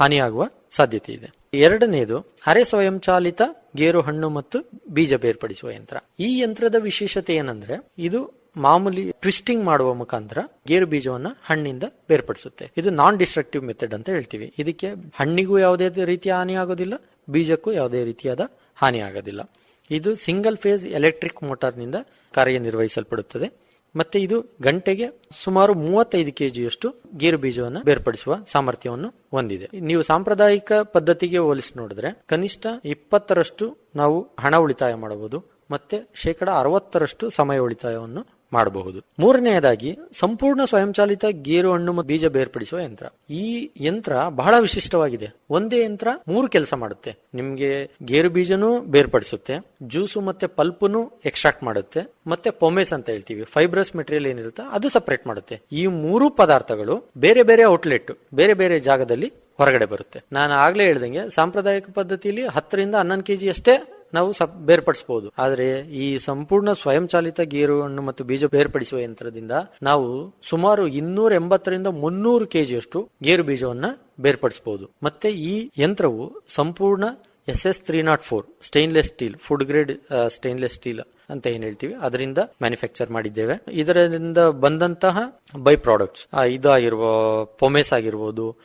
[SPEAKER 3] ಹಾನಿಯಾಗುವ ಸಾಧ್ಯತೆ ಇದೆ. ಎರಡನೇದು, ಅರೆ ಸ್ವಯಂಚಾಲಿತ ಗೇರು ಹಣ್ಣು ಮತ್ತು ಬೀಜ ಬೇರ್ಪಡಿಸುವ ಯಂತ್ರ. ಈ ಯಂತ್ರದ ವಿಶೇಷತೆ ಏನಂದ್ರೆ, ಇದು ಮಾಮೂಲಿ ಟ್ವಿಸ್ಟಿಂಗ್ ಮಾಡುವ ಮುಖಾಂತರ ಗೇರು ಬೀಜವನ್ನ ಹಣ್ಣಿಂದ ಬೇರ್ಪಡಿಸುತ್ತೆ. ಇದು ನಾನ್ ಡಿಸ್ಟ್ರಕ್ಟಿವ್ ಮೆಥಡ್ ಅಂತ ಹೇಳ್ತೀವಿ. ಇದಕ್ಕೆ ಹಣ್ಣಿಗೂ ಯಾವುದೇ ರೀತಿಯ ಹಾನಿ ಆಗೋದಿಲ್ಲ ಬೀಜಕ್ಕೂ ಯಾವುದೇ ರೀತಿಯಾದ ಹಾನಿಯಾಗೋದಿಲ್ಲ. ಇದು ಸಿಂಗಲ್ ಫೇಸ್ ಎಲೆಕ್ಟ್ರಿಕ್ ಮೋಟಾರ್ನಿಂದ ಕಾರ್ಯನಿರ್ವಹಿಸಲ್ಪಡುತ್ತದೆ. ಮತ್ತೆ ಇದು ಗಂಟೆಗೆ ಸುಮಾರು ಮೂವತ್ತೈದು ಕೆಜಿಯಷ್ಟು ಗೇರು ಬೀಜವನ್ನು ಬೇರ್ಪಡಿಸುವ ಸಾಮರ್ಥ್ಯವನ್ನು ಹೊಂದಿದೆ. ನೀವು ಸಾಂಪ್ರದಾಯಿಕ ಪದ್ಧತಿಗೆ ಹೋಲಿಸಿ ನೋಡಿದ್ರೆ ಕನಿಷ್ಠ ಇಪ್ಪತ್ತರಷ್ಟು ನಾವು ಹಣ ಉಳಿತಾಯ ಮಾಡಬಹುದು. ಮತ್ತೆ ಶೇಕಡ ಅರವತ್ತರಷ್ಟು ಸಮಯ ಉಳಿತಾಯವನ್ನು ಮಾಡಬಹುದು. ಮೂರನೆಯದಾಗಿ, ಸಂಪೂರ್ಣ ಸ್ವಯಂಚಾಲಿತ ಗೇರು ಹಣ್ಣು ಮತ್ತು ಬೀಜ ಬೇರ್ಪಡಿಸುವ ಯಂತ್ರ. ಈ ಯಂತ್ರ ಬಹಳ ವಿಶಿಷ್ಟವಾಗಿದೆ. ಒಂದೇ ಯಂತ್ರ ಮೂರು ಕೆಲಸ ಮಾಡುತ್ತೆ. ನಿಮ್ಗೆ ಗೇರು ಬೀಜನೂ ಬೇರ್ಪಡಿಸುತ್ತೆ, ಜ್ಯೂಸು ಮತ್ತೆ ಪಲ್ಪನು ಎಕ್ಸ್ಟ್ರಾಕ್ಟ್ ಮಾಡುತ್ತೆ, ಮತ್ತೆ ಪೊಮೇಸ್ ಅಂತ ಹೇಳ್ತೀವಿ. ಫೈಬ್ರಸ್ ಮೆಟೀರಿಯಲ್ ಏನಿರುತ್ತೆ ಅದು ಸಪರೇಟ್ ಮಾಡುತ್ತೆ. ಈ ಮೂರು ಪದಾರ್ಥಗಳು ಬೇರೆ ಬೇರೆ ಔಟ್ಲೆಟ್, ಬೇರೆ ಬೇರೆ ಜಾಗದಲ್ಲಿ ಹೊರಗಡೆ ಬರುತ್ತೆ. ನಾನು ಆಗ್ಲೇ ಹೇಳ್ದಂಗೆ, ಸಾಂಪ್ರದಾಯಿಕ ಪದ್ಧತಿಯಲ್ಲಿ ಹತ್ತರಿಂದ ಹನ್ನೊಂದು ಕೆಜಿ ಅಷ್ಟೇ ನಾವು ಸಪ್ ಬೇರ್ಪಡಿಸಬಹುದು ಆದ್ರೆ ಈ ಸಂಪೂರ್ಣ ಸ್ವಯಂಚಾಲಿತ ಗೇರು ಹಣ್ಣು ಮತ್ತು ಬೀಜ ಬೇರ್ಪಡಿಸುವ ಯಂತ್ರದಿಂದ ನಾವು ಸುಮಾರು ಇನ್ನೂರ ಎಂಬತ್ತರಿಂದ ಮುನ್ನೂರು ಕೆಜಿಯಷ್ಟು ಗೇರು ಬೀಜವನ್ನ ಬೇರ್ಪಡಿಸಬಹುದು ಮತ್ತೆ ಈ ಯಂತ್ರವು ಸಂಪೂರ್ಣ S S three not four stainless steel food grade stainless steel ಅಂತ ಏನ್ ಹೇಳ್ತೀವಿ? ಅದರಿಂದ ಮ್ಯಾನುಫ್ಯಾಕ್ಚರ್ ಮಾಡಿದ್ದೇವೆ. ಇದರಿಂದ ಬಂದಂತಹ ಬೈ ಪ್ರಾಡಕ್ಟ್ಸ್ ಇದಾಗಿರುವ ಪೊಮೇಸ್ ಆಗಿರ್ಬೋದು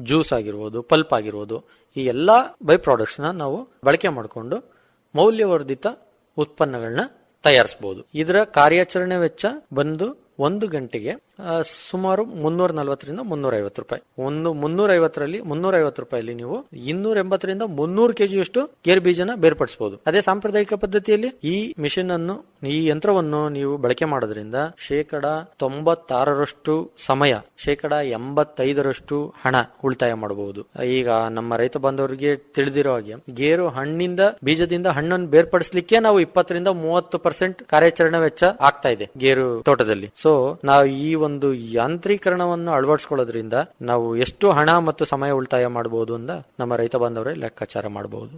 [SPEAKER 3] ಜ್ಯೂಸ್ ಆಗಿರ್ಬೋದು ಪಲ್ಪ್ ಆಗಿರ್ಬೋದು ಈ ಎಲ್ಲ ಬೈ ಪ್ರಾಡಕ್ಟ್ಸ್ನ ನಾವು ಬಳಕೆ ಮಾಡಿಕೊಂಡು ಮೌಲ್ಯವರ್ಧಿತ ಉತ್ಪನ್ನಗಳನ್ನ ತಯಾರಿಸಬಹುದು ಇದರ ಕಾರ್ಯಾಚರಣೆ ವೆಚ್ಚ ಬಂದು ಒಂದು ಗಂಟೆಗೆ ಸುಮಾರು ಮುನ್ನೂರ ನಲವತ್ತರಿಂದ ಮುನ್ನೂರ ಐವತ್ತು ರೂಪಾಯಿ. ಒಂದು ಮುನ್ನೂರ ಐವತ್ತರಲ್ಲಿ ಮುನ್ನೂರ ಐವತ್ತು ನೀವು ಇನ್ನೂರ ಎಂಬತ್ತರಿಂದ ಮುನ್ನೂರು ಕೆಜಿಯಷ್ಟು ಗೇರು ಬೀಜನ ಬೇರ್ಪಡಿಸಬಹುದು. ಅದೇ ಸಾಂಪ್ರದಾಯಿಕ ಪದ್ಧತಿಯಲ್ಲಿ ಈ ಮಿಷಿನ್ ಅನ್ನು, ಈ ಯಂತ್ರವನ್ನು ನೀವು ಬಳಕೆ ಮಾಡೋದ್ರಿಂದ ಶೇಕಡ ತೊಂಬತ್ತಾರರಷ್ಟು ಸಮಯ, ಶೇಕಡ ಎಂಬತ್ತೈದರಷ್ಟು ಹಣ ಉಳಿತಾಯ ಮಾಡಬಹುದು. ಈಗ ನಮ್ಮ ರೈತ ಬಾಂಧವರಿಗೆ ತಿಳಿದಿರೋ ಹಾಗೆ, ಗೇರು ಹಣ್ಣಿಂದ ಬೀಜದಿಂದ ಹಣ್ಣನ್ನು ಬೇರ್ಪಡಿಸಲಿಕ್ಕೆ ನಾವು ಇಪ್ಪತ್ತರಿಂದ ಮೂವತ್ತು ಪರ್ಸೆಂಟ್ ಕಾರ್ಯಾಚರಣೆ ವೆಚ್ಚ ಆಗ್ತಾ ಇದೆ ಗೇರು ತೋಟದಲ್ಲಿ. ಸೊ ನಾವು ಈ ಒಂದು ಯಾಂತ್ರೀಕರಣವನ್ನು ಅಳವಡಿಸ್ಕೊಳ್ಳೋದ್ರಿಂದ ನಾವು ಎಷ್ಟು ಹಣ ಮತ್ತು ಸಮಯ ಉಳಿತಾಯ ಮಾಡಬಹುದು ಅಂತ ನಮ್ಮ ರೈತ ಬಾಂಧವರೇ ಲೆಕ್ಕಾಚಾರ ಮಾಡಬಹುದು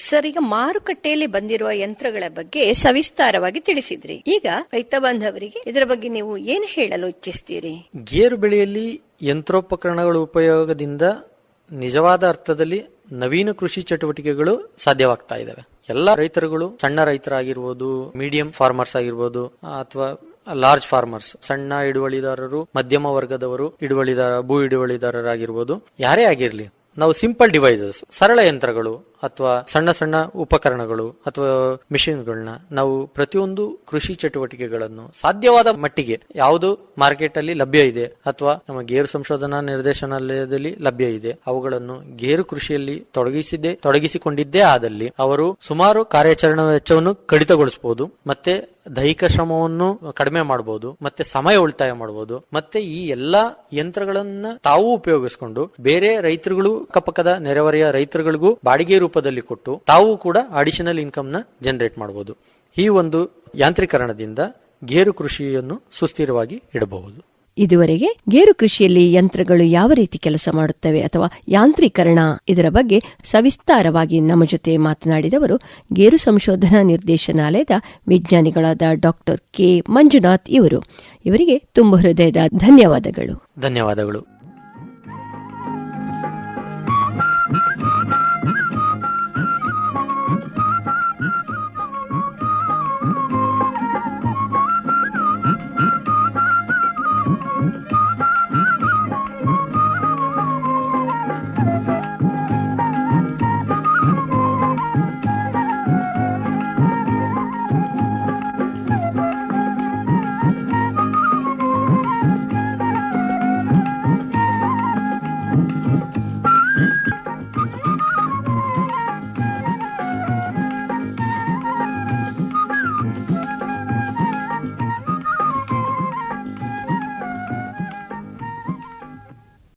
[SPEAKER 1] ಸರ್ ಈಗ ಮಾರುಕಟ್ಟೆಯಲ್ಲಿ ಬಂದಿರುವ ಯಂತ್ರಗಳ ಬಗ್ಗೆ ಸವಿಸ್ತಾರವಾಗಿ ತಿಳಿಸಿದ್ರಿ. ಈಗ ರೈತ ಬಾಂಧವರಿಗೆ ಇದರ ಬಗ್ಗೆ ನೀವು ಏನು ಹೇಳಲು ಇಚ್ಛಿಸ್ತೀರಿ?
[SPEAKER 3] ಗೇರು ಬೆಳೆಯಲ್ಲಿ ಯಂತ್ರೋಪಕರಣಗಳ ಉಪಯೋಗದಿಂದ ನಿಜವಾದ ಅರ್ಥದಲ್ಲಿ ನವೀನ ಕೃಷಿ ಚಟುವಟಿಕೆಗಳು ಸಾಧ್ಯವಾಗ್ತಾ ಇದಾವೆ ಎಲ್ಲ ರೈತರುಗಳು ಸಣ್ಣ ರೈತರಾಗಿರ್ಬೋದು ಮೀಡಿಯಂ ಫಾರ್ಮರ್ಸ್ ಆಗಿರ್ಬೋದು ಅಥವಾ ಲಾರ್ಜ್ ಫಾರ್ಮರ್ಸ್ ಸಣ್ಣ ಹಿಡುವಳಿದಾರರು, ಮಧ್ಯಮ ವರ್ಗದವರು, ಹಿಡುವಳಿದಾರ, ಭೂ ಹಿಡುವಳಿದಾರರಾಗಿರ್ಬೋದು, ಯಾರೇ ಆಗಿರ್ಲಿ, ನಾವು ಸಿಂಪಲ್ ಡಿವೈಸಸ್ ಸರಳ ಯಂತ್ರಗಳು ಅಥವಾ ಸಣ್ಣ ಸಣ್ಣ ಉಪಕರಣಗಳು ಅಥವಾ ಮಿಷಿನ್ಗಳನ್ನ ನಾವು ಪ್ರತಿಯೊಂದು ಕೃಷಿ ಚಟುವಟಿಕೆಗಳನ್ನು ಸಾಧ್ಯವಾದ ಮಟ್ಟಿಗೆ ಯಾವುದು ಮಾರ್ಕೆಟ್ ಅಲ್ಲಿ ಲಭ್ಯ ಇದೆ ಅಥವಾ ನಮ್ಮ ಗೇರು ಸಂಶೋಧನಾ ನಿರ್ದೇಶನಾಲಯದಲ್ಲಿ ಲಭ್ಯ ಇದೆ. ಅವುಗಳನ್ನು ಗೇರು ಕೃಷಿಯಲ್ಲಿ ತೊಡಗಿಸಿದೆ, ತೊಡಗಿಸಿಕೊಂಡಿದ್ದೇ ಆದಲ್ಲಿ ಅವರು ಸುಮಾರು ಕಾರ್ಯಾಚರಣಾ ವೆಚ್ಚವನ್ನು ಕಡಿತಗೊಳಿಸಬಹುದು ಮತ್ತೆ ದೈಹಿಕ ಶ್ರಮವನ್ನು ಕಡಿಮೆ ಮಾಡಬಹುದು ಮತ್ತೆ ಸಮಯ ಉಳಿತಾಯ ಮಾಡಬಹುದು ಮತ್ತೆ ಈ ಎಲ್ಲಾ ಯಂತ್ರಗಳನ್ನ ತಾವು ಉಪಯೋಗಿಸಿಕೊಂಡು ಬೇರೆ ರೈತರುಗಳು ಅಕ್ಕಪಕ್ಕದ ನೆರೆಹೊರೆಯ ರೈತರುಗಳಿಗೂ ಬಾಡಿಗೆ ರೂಪದಲ್ಲಿ ಕೊಟ್ಟು ತಾವು ಕೂಡ ಅಡಿಷನಲ್ ಇನ್ಕಮ್ನ ಜನರೇಟ್ ಮಾಡಬಹುದು ಈ ಒಂದು ಯಾಂತ್ರೀಕರಣದಿಂದ ಗೇರು ಕೃಷಿಯನ್ನು ಸುಸ್ಥಿರವಾಗಿ ಇಡಬಹುದು.
[SPEAKER 2] ಇದುವರೆಗೆ ಗೇರು ಕೃಷಿಯಲ್ಲಿ ಯಂತ್ರಗಳು ಯಾವ ರೀತಿ ಕೆಲಸ ಮಾಡುತ್ತವೆ ಅಥವಾ ಯಾಂತ್ರೀಕರಣ ಇದರ ಬಗ್ಗೆ ಸವಿಸ್ತಾರವಾಗಿ ನಮ್ಮ ಜೊತೆ ಮಾತನಾಡಿದವರು ಗೇರು ಸಂಶೋಧನಾ ನಿರ್ದೇಶನಾಲಯದ ವಿಜ್ಞಾನಿಗಳಾದ ಡಾಕ್ಟರ್ ಕೆ ಮಂಜುನಾಥ್ ಇವರು. ಇವರಿಗೆ ತುಂಬ ಹೃದಯದ ಧನ್ಯವಾದಗಳು.
[SPEAKER 3] ಧನ್ಯವಾದಗಳು.